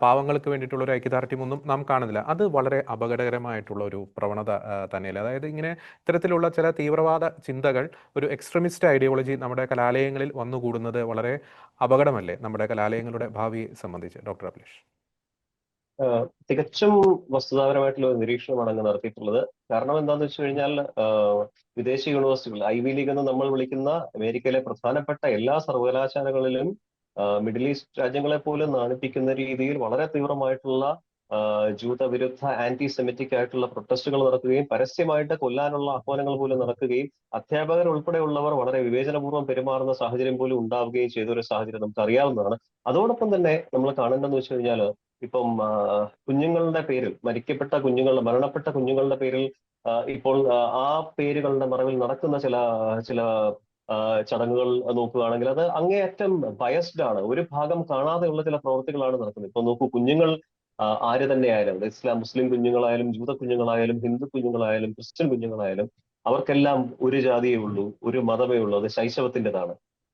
പാവങ്ങൾക്ക് വേണ്ടിയിട്ടുള്ള ഒരു ഐക്യദാർഢ്യമൊന്നും നാം കാണുന്നില്ല. അത് വളരെ അപകടകരമായിട്ടുള്ള ഒരു പ്രവണത തന്നെയല്ലേ. അതായത് ഇങ്ങനെ ഇത്തരത്തിലുള്ള ചില തീവ്രവാദ ചിന്തകൾ ഒരു എക്സ്ട്രീമിസ്റ്റ് ഐഡിയോളജി നമ്മുടെ കലാലയങ്ങളിൽ വന്നുകൂടുന്നത് വളരെ അപകടമല്ലേ നമ്മുടെ കലാലയങ്ങളുടെ ഭാവിയെ സംബന്ധിച്ച് ഡോക്ടർ അഭിലേഷ്? തികച്ചും വസ്തുതാപരമായിട്ടുള്ള ഒരു നിരീക്ഷണമാണ് അങ്ങ് നടത്തിയിട്ടുള്ളത്. കാരണം എന്താണെന്ന് വെച്ച് കഴിഞ്ഞാൽ വിദേശ യൂണിവേഴ്സിറ്റികൾ ഐ വി ലീഗ് എന്ന് നമ്മൾ വിളിക്കുന്ന അമേരിക്കയിലെ പ്രധാനപ്പെട്ട എല്ലാ സർവകലാശാലകളിലും മിഡിൽ ഈസ്റ്റ് രാജ്യങ്ങളെ പോലും നാണിപ്പിക്കുന്ന രീതിയിൽ വളരെ തീവ്രമായിട്ടുള്ള ജൂതവിരുദ്ധ ആന്റി സെമിറ്റിക് ആയിട്ടുള്ള പ്രൊട്ടസ്റ്റുകൾ നടക്കുകയും പരസ്യമായിട്ട് കൊല്ലാനുള്ള ആഹ്വാനങ്ങൾ പോലും നടക്കുകയും അധ്യാപകർ ഉൾപ്പെടെയുള്ളവർ വളരെ വിവേചനപൂർവം പെരുമാറുന്ന സാഹചര്യം പോലും ഉണ്ടാവുകയും ചെയ്ത ഒരു സാഹചര്യം നമുക്ക് അറിയാവുന്നതാണ് അതോടൊപ്പം തന്നെ നമ്മൾ കാണേണ്ടതെന്ന് വെച്ച് കഴിഞ്ഞാൽ ഇപ്പം കുഞ്ഞുങ്ങളുടെ പേരിൽ മരിക്കപ്പെട്ട കുഞ്ഞുങ്ങളുടെ മരണപ്പെട്ട കുഞ്ഞുങ്ങളുടെ പേരിൽ ഇപ്പോൾ ആ, പേരുകളുടെ മറവിൽ നടക്കുന്ന ചില ചില ചടങ്ങുകൾ നോക്കുകയാണെങ്കിൽ അത് അങ്ങേയറ്റം ബയസ്ഡ് ആണ്. ഒരു ഭാഗം കാണാതെയുള്ള ചില പ്രവൃത്തികളാണ് നടക്കുന്നത്. ഇപ്പൊ നോക്കൂ കുഞ്ഞുങ്ങൾ ആര് തന്നെയായാലും അത് ഇസ്ലാം മുസ്ലിം കുഞ്ഞുങ്ങളായാലും ജൂത കുഞ്ഞുങ്ങളായാലും ഹിന്ദു കുഞ്ഞുങ്ങളായാലും ക്രിസ്ത്യൻ കുഞ്ഞുങ്ങളായാലും അവർക്കെല്ലാം ഒരു ജാതിയേ ഉള്ളൂ ഒരു മതമേ ഉള്ളൂ അത് ശൈശവത്തിന്റെതാണ്.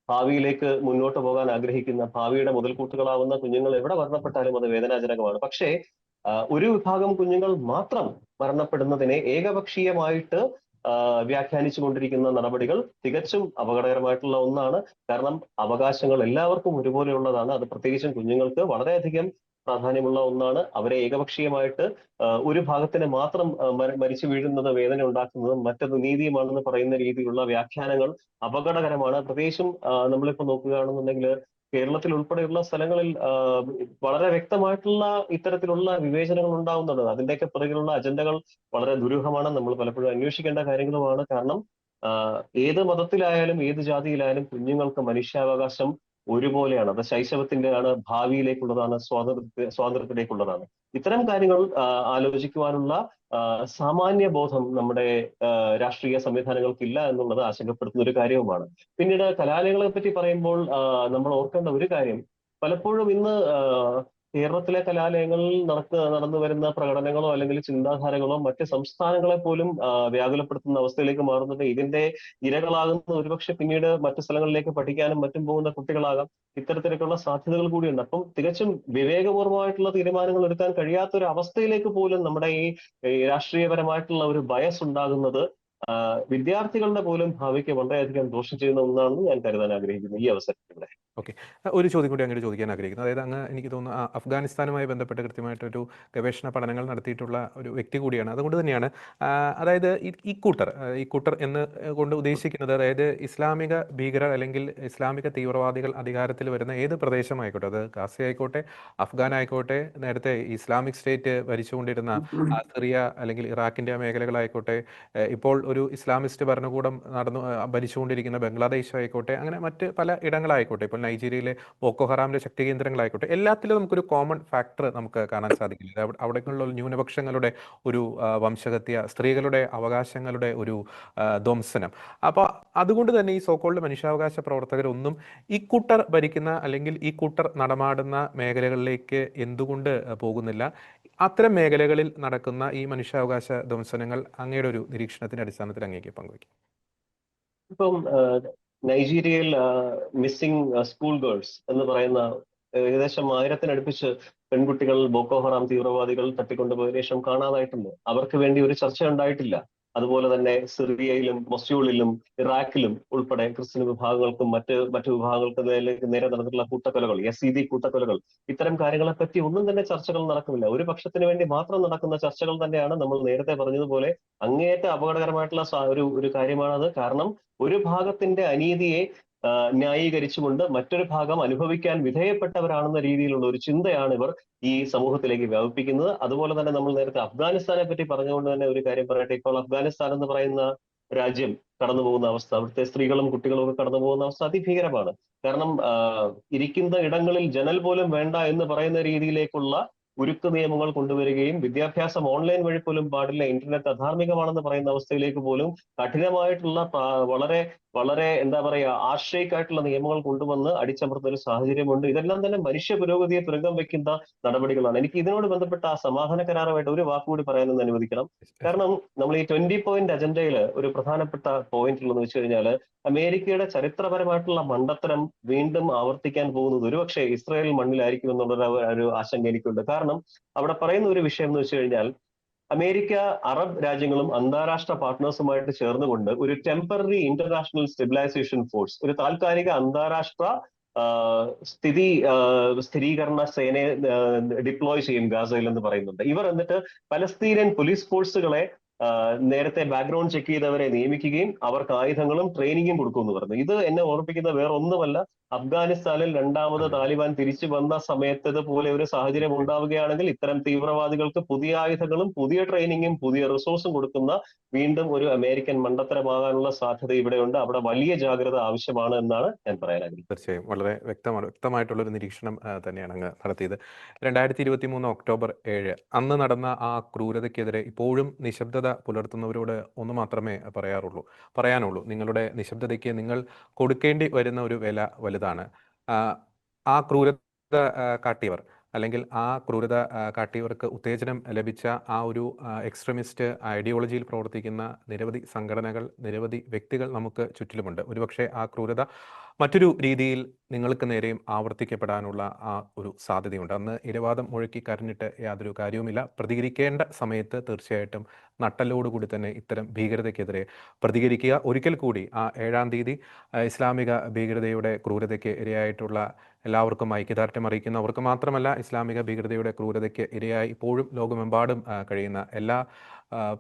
ഭാവിയിലേക്ക് മുന്നോട്ട് പോകാൻ ആഗ്രഹിക്കുന്ന ഭാവിയുടെ മുതൽക്കൂട്ടുകളാവുന്ന കുഞ്ഞുങ്ങൾ എവിടെ മരണപ്പെട്ടാലും അത് വേദനാജനകമാണ്. പക്ഷേ ഒരു വിഭാഗം കുഞ്ഞുങ്ങൾ മാത്രം മരണപ്പെടുന്നതിനെ ഏകപക്ഷീയമായിട്ട് വ്യാഖ്യാനിച്ചു കൊണ്ടിരിക്കുന്ന നടപടികൾ തികച്ചും അപകടകരമായിട്ടുള്ള ഒന്നാണ്. കാരണം അവകാശങ്ങൾ എല്ലാവർക്കും ഒരുപോലെയുള്ളതാണ്. അത് പ്രത്യേകിച്ചും കുഞ്ഞുങ്ങൾക്ക് വളരെയധികം പ്രാധാന്യമുള്ള ഒന്നാണ്. അവരെ ഏകപക്ഷീയമായിട്ട് ഒരു ഭാഗത്തിന് മാത്രം മരിച്ചു വീഴുന്നത് വേദന ഉണ്ടാക്കുന്നത് മറ്റത് നീതിയുമാണെന്ന് പറയുന്ന രീതിയിലുള്ള വ്യാഖ്യാനങ്ങൾ അപകടകരമാണ്. പ്രത്യേകിച്ചും നമ്മളിപ്പോൾ നമ്മളിപ്പോ നോക്കുകയാണെന്നുണ്ടെങ്കിൽ കേരളത്തിൽ ഉൾപ്പെടെയുള്ള സ്ഥലങ്ങളിൽ വളരെ വ്യക്തമായിട്ടുള്ള ഇത്തരത്തിലുള്ള വിവേചനങ്ങൾ ഉണ്ടാവുന്നുണ്ട്. അതിന്റെയൊക്കെ പിറകിലുള്ള അജണ്ടകൾ വളരെ ദുരൂഹമാണ്. നമ്മൾ പലപ്പോഴും അന്വേഷിക്കേണ്ട കാര്യങ്ങളുമാണ്. കാരണം ഏത് മതത്തിലായാലും ഏത് ജാതിയിലായാലും കുഞ്ഞുങ്ങൾക്ക് മനുഷ്യാവകാശം ഒരുപോലെയാണ്. അത് ശൈശവത്തിന്റെയാണ് ഭാവിയിലേക്കുള്ളതാണ് സ്വാതന്ത്ര്യ സ്വാതന്ത്ര്യത്തിലേക്കുള്ളതാണ്. ഇത്തരം കാര്യങ്ങൾ ആലോചിക്കുവാനുള്ള സാമാന്യ ബോധം നമ്മുടെ രാഷ്ട്രീയ സംവിധാനങ്ങൾക്കില്ല എന്നുള്ളത് ആശങ്കപ്പെടുത്തുന്ന ഒരു കാര്യവുമാണ്. പിന്നീട് കലാലയങ്ങളെ പറ്റി പറയുമ്പോൾ നമ്മൾ ഓർക്കേണ്ട ഒരു കാര്യം പലപ്പോഴും ഇന്ന് കേരളത്തിലെ കലാലയങ്ങളിൽ നടക്ക നടന്നു വരുന്ന പ്രകടനങ്ങളോ അല്ലെങ്കിൽ ചിന്താധാരകളോ മറ്റ് സംസ്ഥാനങ്ങളെ പോലും വ്യാകുലപ്പെടുത്തുന്ന അവസ്ഥയിലേക്ക് മാറുന്നത് ഇതിന്റെ ഇരകളാകുന്ന ഒരുപക്ഷെ പിന്നീട് മറ്റു സ്ഥലങ്ങളിലേക്ക് പഠിക്കാനും മറ്റും പോകുന്ന കുട്ടികളാകാം. ഇത്തരത്തിലേക്കുള്ള സാധ്യതകൾ കൂടിയുണ്ട്. അപ്പം തികച്ചും വിവേകപൂർവമായിട്ടുള്ള തീരുമാനങ്ങൾ എടുക്കാൻ കഴിയാത്ത ഒരു അവസ്ഥയിലേക്ക് പോലും നമ്മുടെ ഈ രാഷ്ട്രീയപരമായിട്ടുള്ള ഒരു ബയസ് ഉണ്ടാകുന്നത് വിദ്യാർത്ഥികളുടെ പോലും ഭാവിക്ക് വളരെയധികം ദോഷം ചെയ്യുന്ന ഒന്നാണെന്ന് ഞാൻ കരുതാൻ ആഗ്രഹിക്കുന്നു. ഈ അവസരത്തിലൂടെ ഒരു ചോദ്യം കൂടി അങ്ങോട്ട് ചോദിക്കാൻ ആഗ്രഹിക്കുന്നു. അതായത് അങ്ങ് എനിക്ക് തോന്നുന്നു അഫ്ഗാനിസ്ഥാനുമായി ബന്ധപ്പെട്ട് കൃത്യമായിട്ടൊരു ഗവേഷണ പഠനങ്ങൾ നടത്തിയിട്ടുള്ള ഒരു വ്യക്തി കൂടിയാണ്. അതുകൊണ്ട് തന്നെയാണ് അതായത് ഈ കൂട്ടർ ഈ കൂട്ടർ എന്ന് കൊണ്ട് ഉദ്ദേശിക്കുന്നത് അതായത് ഇസ്ലാമിക ഭീകരർ അല്ലെങ്കിൽ ഇസ്ലാമിക തീവ്രവാദികൾ അധികാരത്തിൽ വരുന്ന ഏത് പ്രദേശമായിക്കോട്ടെ അത് ഗാസ ആയിക്കോട്ടെ അഫ്ഗാൻ ആയിക്കോട്ടെ നേരത്തെ ഇസ്ലാമിക് സ്റ്റേറ്റ് ഭരിച്ചുകൊണ്ടിരുന്ന സിറിയ അല്ലെങ്കിൽ ഇറാഖിന്റെ മേഖലകളായിക്കോട്ടെ ഇപ്പോൾ ഒരു ഇസ്ലാമിസ്റ്റ് ഭരണകൂടം നടന്നു ഭരിച്ചുകൊണ്ടിരിക്കുന്ന ബംഗ്ലാദേശ് ആയിക്കോട്ടെ അങ്ങനെ മറ്റ് പല ഇടങ്ങളായിക്കോട്ടെ. ഇപ്പോൾ നൈജീരിയയിലെ ബോക്കോ ശക്തി കേന്ദ്രങ്ങളായിക്കോട്ടെ എല്ലാത്തിലും നമുക്കൊരു കോമൺ ഫാക്ടർ നമുക്ക് കാണാൻ സാധിക്കില്ല. അവിടേക്കുള്ള ന്യൂനപക്ഷങ്ങളുടെ ഒരു വംശഹത്യ സ്ത്രീകളുടെ അവകാശങ്ങളുടെ ഒരു ധ്വംസനം. അപ്പോൾ അതുകൊണ്ട് തന്നെ ഈ സോക്കോൾഡ് മനുഷ്യാവകാശ പ്രവർത്തകരൊന്നും ഈ കൂട്ടർ ഭരിക്കുന്ന അല്ലെങ്കിൽ ഈ കൂട്ടർ നടമാടുന്ന മേഖലകളിലേക്ക് എന്തുകൊണ്ട് പോകുന്നില്ല? അത്തരം മേഖലകളിൽ നടക്കുന്ന ഈ മനുഷ്യാവകാശ ധ്വംസനങ്ങൾ അങ്ങയുടെ ഒരു നിരീക്ഷണത്തിന്റെ അടിസ്ഥാനത്തിൽ അങ്ങേക്ക് പങ്കുവയ്ക്കും. ഇപ്പം നൈജീരിയയിൽ മിസ്സിംഗ് സ്കൂൾ ഗേൾസ് എന്ന് പറയുന്ന ഏകദേശം ആയിരത്തിനടുപ്പിച്ച് പെൺകുട്ടികൾ ബോക്കോഹറാം തീവ്രവാദികൾ തട്ടിക്കൊണ്ടുപോയതിനു ശേഷം കാണാതായിട്ടുണ്ട്. അവർക്ക് വേണ്ടി ഒരു ചർച്ച ഉണ്ടായിട്ടില്ല. അതുപോലെ തന്നെ സിറിയയിലും മൊസ്യൂളിലും ഇറാഖിലും ഉൾപ്പെടെ ക്രിസ്ത്യൻ വിഭാഗങ്ങൾക്കും മറ്റ് മറ്റു വിഭാഗങ്ങൾക്കും നേരെ നടന്നിട്ടുള്ള കൂട്ടക്കൊലകൾ എസ് ഇ കൂട്ടക്കൊലകൾ ഇത്തരം കാര്യങ്ങളെ പറ്റി ഒന്നും തന്നെ ചർച്ചകൾ നടക്കുന്നില്ല. ഒരു പക്ഷത്തിന് വേണ്ടി മാത്രം നടക്കുന്ന ചർച്ചകൾ തന്നെയാണ് നമ്മൾ നേരത്തെ പറഞ്ഞതുപോലെ അങ്ങേയറ്റ അപകടകരമായിട്ടുള്ള ഒരു ഒരു കാര്യമാണത്. കാരണം ഒരു ഭാഗത്തിന്റെ അനീതിയെ ന്യായീകരിച്ചുകൊണ്ട് മറ്റൊരു ഭാഗം അനുഭവിക്കാൻ വിധേയപ്പെട്ടവരാണെന്ന രീതിയിലുള്ള ഒരു ചിന്തയാണ് ഇവർ ഈ സമൂഹത്തിലേക്ക് വ്യാപിപ്പിക്കുന്നത്. അതുപോലെ തന്നെ നമ്മൾ നേരത്തെ അഫ്ഗാനിസ്ഥാനെ പറ്റി പറഞ്ഞുകൊണ്ട് തന്നെ ഒരു കാര്യം പറയട്ടെ. ഇപ്പോൾ അഫ്ഗാനിസ്ഥാൻ എന്ന് പറയുന്ന രാജ്യം കടന്നു പോകുന്ന അവസ്ഥ അവിടുത്തെ സ്ത്രീകളും കുട്ടികളും ഒക്കെ കടന്നു പോകുന്ന അവസ്ഥ അതിഭീകരമാണ്. കാരണം ഇരിക്കുന്ന ഇടങ്ങളിൽ ജനൽ പോലും വേണ്ട എന്ന് പറയുന്ന രീതിയിലേക്കുള്ള ഉരുക്ക് നിയമങ്ങൾ കൊണ്ടുവരികയും വിദ്യാഭ്യാസം ഓൺലൈൻ വഴി പോലും പാടില്ല ഇന്റർനെറ്റ് അധാർമികമാണെന്ന് പറയുന്ന അവസ്ഥയിലേക്ക് പോലും കഠിനമായിട്ടുള്ള വളരെ വളരെ എന്താ പറയാ ആശ്രയിക്കായിട്ടുള്ള നിയമങ്ങൾ കൊണ്ടുവന്ന് അടിച്ചമർത്തുന്ന ഒരു സാഹചര്യമുണ്ട്. ഇതെല്ലാം തന്നെ മനുഷ്യ പുരോഗതിയെ തുരങ്കം വെക്കുന്ന നടപടികളാണ്. എനിക്ക് ഇതിനോട് ബന്ധപ്പെട്ട ആ സമാധാന കരാറുമായിട്ട് ഒരു വാക്കുകൂടി പറയാനൊന്ന് അനുവദിക്കണം. കാരണം നമ്മൾ ഈ ട്വന്റി പോയിന്റ് അജണ്ടയിൽ ഒരു പ്രധാനപ്പെട്ട പോയിന്റ് ഉള്ളതെന്ന് വെച്ച് കഴിഞ്ഞാൽ അമേരിക്കയുടെ ചരിത്രപരമായിട്ടുള്ള മണ്ടത്തരം വീണ്ടും ആവർത്തിക്കാൻ പോകുന്നത് ഒരുപക്ഷെ ഇസ്രായേൽ മണ്ണിലായിരിക്കും എന്നുള്ള ഒരു- ആശങ്ക എനിക്കുണ്ട്. കാരണം അവിടെ പറയുന്ന ഒരു വിഷയം എന്ന് വെച്ച് കഴിഞ്ഞാൽ അമേരിക്ക അറബ് രാജ്യങ്ങളും അന്താരാഷ്ട്ര പാർട്ട്നേഴ്സുമായിട്ട് ചേർന്നുകൊണ്ട് ഒരു ടെമ്പററി ഇന്റർനാഷണൽ സ്റ്റെബിലൈസേഷൻ ഫോഴ്സ് ഒരു താൽക്കാലിക അന്താരാഷ്ട്ര സ്ഥിതി സ്ഥിരീകരണ സേനയെ ഡിപ്ലോയ് ചെയ്യും ഗാസയിൽ എന്ന് പറയുന്നുണ്ട്. ഇവർ എന്നിട്ട് പലസ്തീനിയൻ പോലീസ് ഫോഴ്സുകളെ നേരത്തെ ബാക്ക്ഗ്രൗണ്ട് ചെക്ക് ചെയ്തവരെ നിയമിക്കുകയും അവർക്ക് ആയുധങ്ങളും ട്രെയിനിങ്ങും കൊടുക്കുമെന്ന് പറഞ്ഞു. ഇത് എന്നെ ഓർമ്മിപ്പിക്കുന്ന വേറെ ഒന്നുമല്ല അഫ്ഗാനിസ്ഥാനിൽ രണ്ടാമത് താലിബാൻ തിരിച്ചു വന്ന സമയത്തത് പോലെ ഒരു സാഹചര്യം ഉണ്ടാവുകയാണെങ്കിൽ ഇത്തരം തീവ്രവാദികൾക്ക് പുതിയ ആയുധങ്ങളും പുതിയ ട്രെയിനിങ്ങും പുതിയ റിസോഴ്സും കൊടുക്കുന്ന വീണ്ടും ഒരു അമേരിക്കൻ മണ്ടത്തരമാകാനുള്ള സാധ്യത ഇവിടെയുണ്ട്. അവിടെ വലിയ ജാഗ്രത ആവശ്യമാണ് എന്നാണ് ഞാൻ പറയാൻ ആഗ്രഹിക്കുന്നത്. തീർച്ചയായും. വളരെ വ്യക്തമാണ്. വ്യക്തമായിട്ടുള്ള ഒരു നിരീക്ഷണം തന്നെയാണ് അങ്ങ് നടത്തിയത്. രണ്ടായിരത്തി ഇരുപത്തി മൂന്ന് ഒക്ടോബർ ഏഴ് അന്ന് നടന്ന ആ ക്രൂരതയ്ക്കെതിരെ ഇപ്പോഴും നിശബ്ദത പുലർത്തുന്നവരോട് ഒന്ന് മാത്രമേ പറയാറുള്ളൂ പറയാനുള്ളൂ. നിങ്ങളുടെ നിശബ്ദതയ്ക്ക് നിങ്ങൾ കൊടുക്കേണ്ടി വരുന്ന ഒരു വില വലുതാണ്. ആ, ക്രൂരത കാട്ടിയവർ അല്ലെങ്കിൽ ആ ക്രൂരത കാട്ടിയവർക്ക് ഉത്തേജനം ലഭിച്ച ആ ഒരു എക്സ്ട്രീമിസ്റ്റ് ഐഡിയോളജിയിൽ പ്രവർത്തിക്കുന്ന നിരവധി സംഘടനകൾ നിരവധി വ്യക്തികൾ നമുക്ക് ചുറ്റിലുമുണ്ട്. ഒരുപക്ഷെ ആ ക്രൂരത മറ്റൊരു രീതിയിൽ നിങ്ങൾക്ക് നേരെയും ആവർത്തിക്കപ്പെടാനുള്ള ആ ഒരു സാധ്യതയുണ്ട്. അന്ന് ഇരവാദം മുഴക്കി കരഞ്ഞിട്ട് യാതൊരു കാര്യവുമില്ല. പ്രതികരിക്കേണ്ട സമയത്ത് തീർച്ചയായിട്ടും നട്ടലോടുകൂടി തന്നെ ഇത്തരം ഭീകരതയ്ക്കെതിരെ പ്രതികരിക്കുക. ഒരിക്കൽ കൂടി ആ ഏഴാം തീയതി ഇസ്ലാമിക ഭീകരതയുടെ ക്രൂരതയ്ക്ക് ഇരയായിട്ടുള്ള എല്ലാവർക്കും ഐക്യദാർഢ്യം അറിയിക്കുന്നവർക്ക് മാത്രമല്ല ഇസ്ലാമിക ഭീകരതയുടെ ക്രൂരതയ്ക്ക് ഇരയായി ഇപ്പോഴും ലോകമെമ്പാടും കഴിയുന്ന എല്ലാ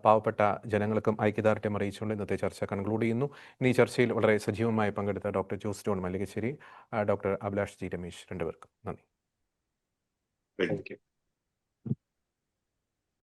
പാവപ്പെട്ട ജനങ്ങൾക്കും ഐക്യദാർഢ്യം അറിയിച്ചുകൊണ്ട് ഇന്നത്തെ ചർച്ച കൺക്ലൂഡ് ചെയ്യുന്നു. ഇന്ന് ഈ ചർച്ചയിൽ വളരെ സജീവമായി പങ്കെടുത്ത doctor Jose John Mallikassery doctor Abhilash G Ramesh രണ്ടുപേർക്കും നന്ദി. Thank you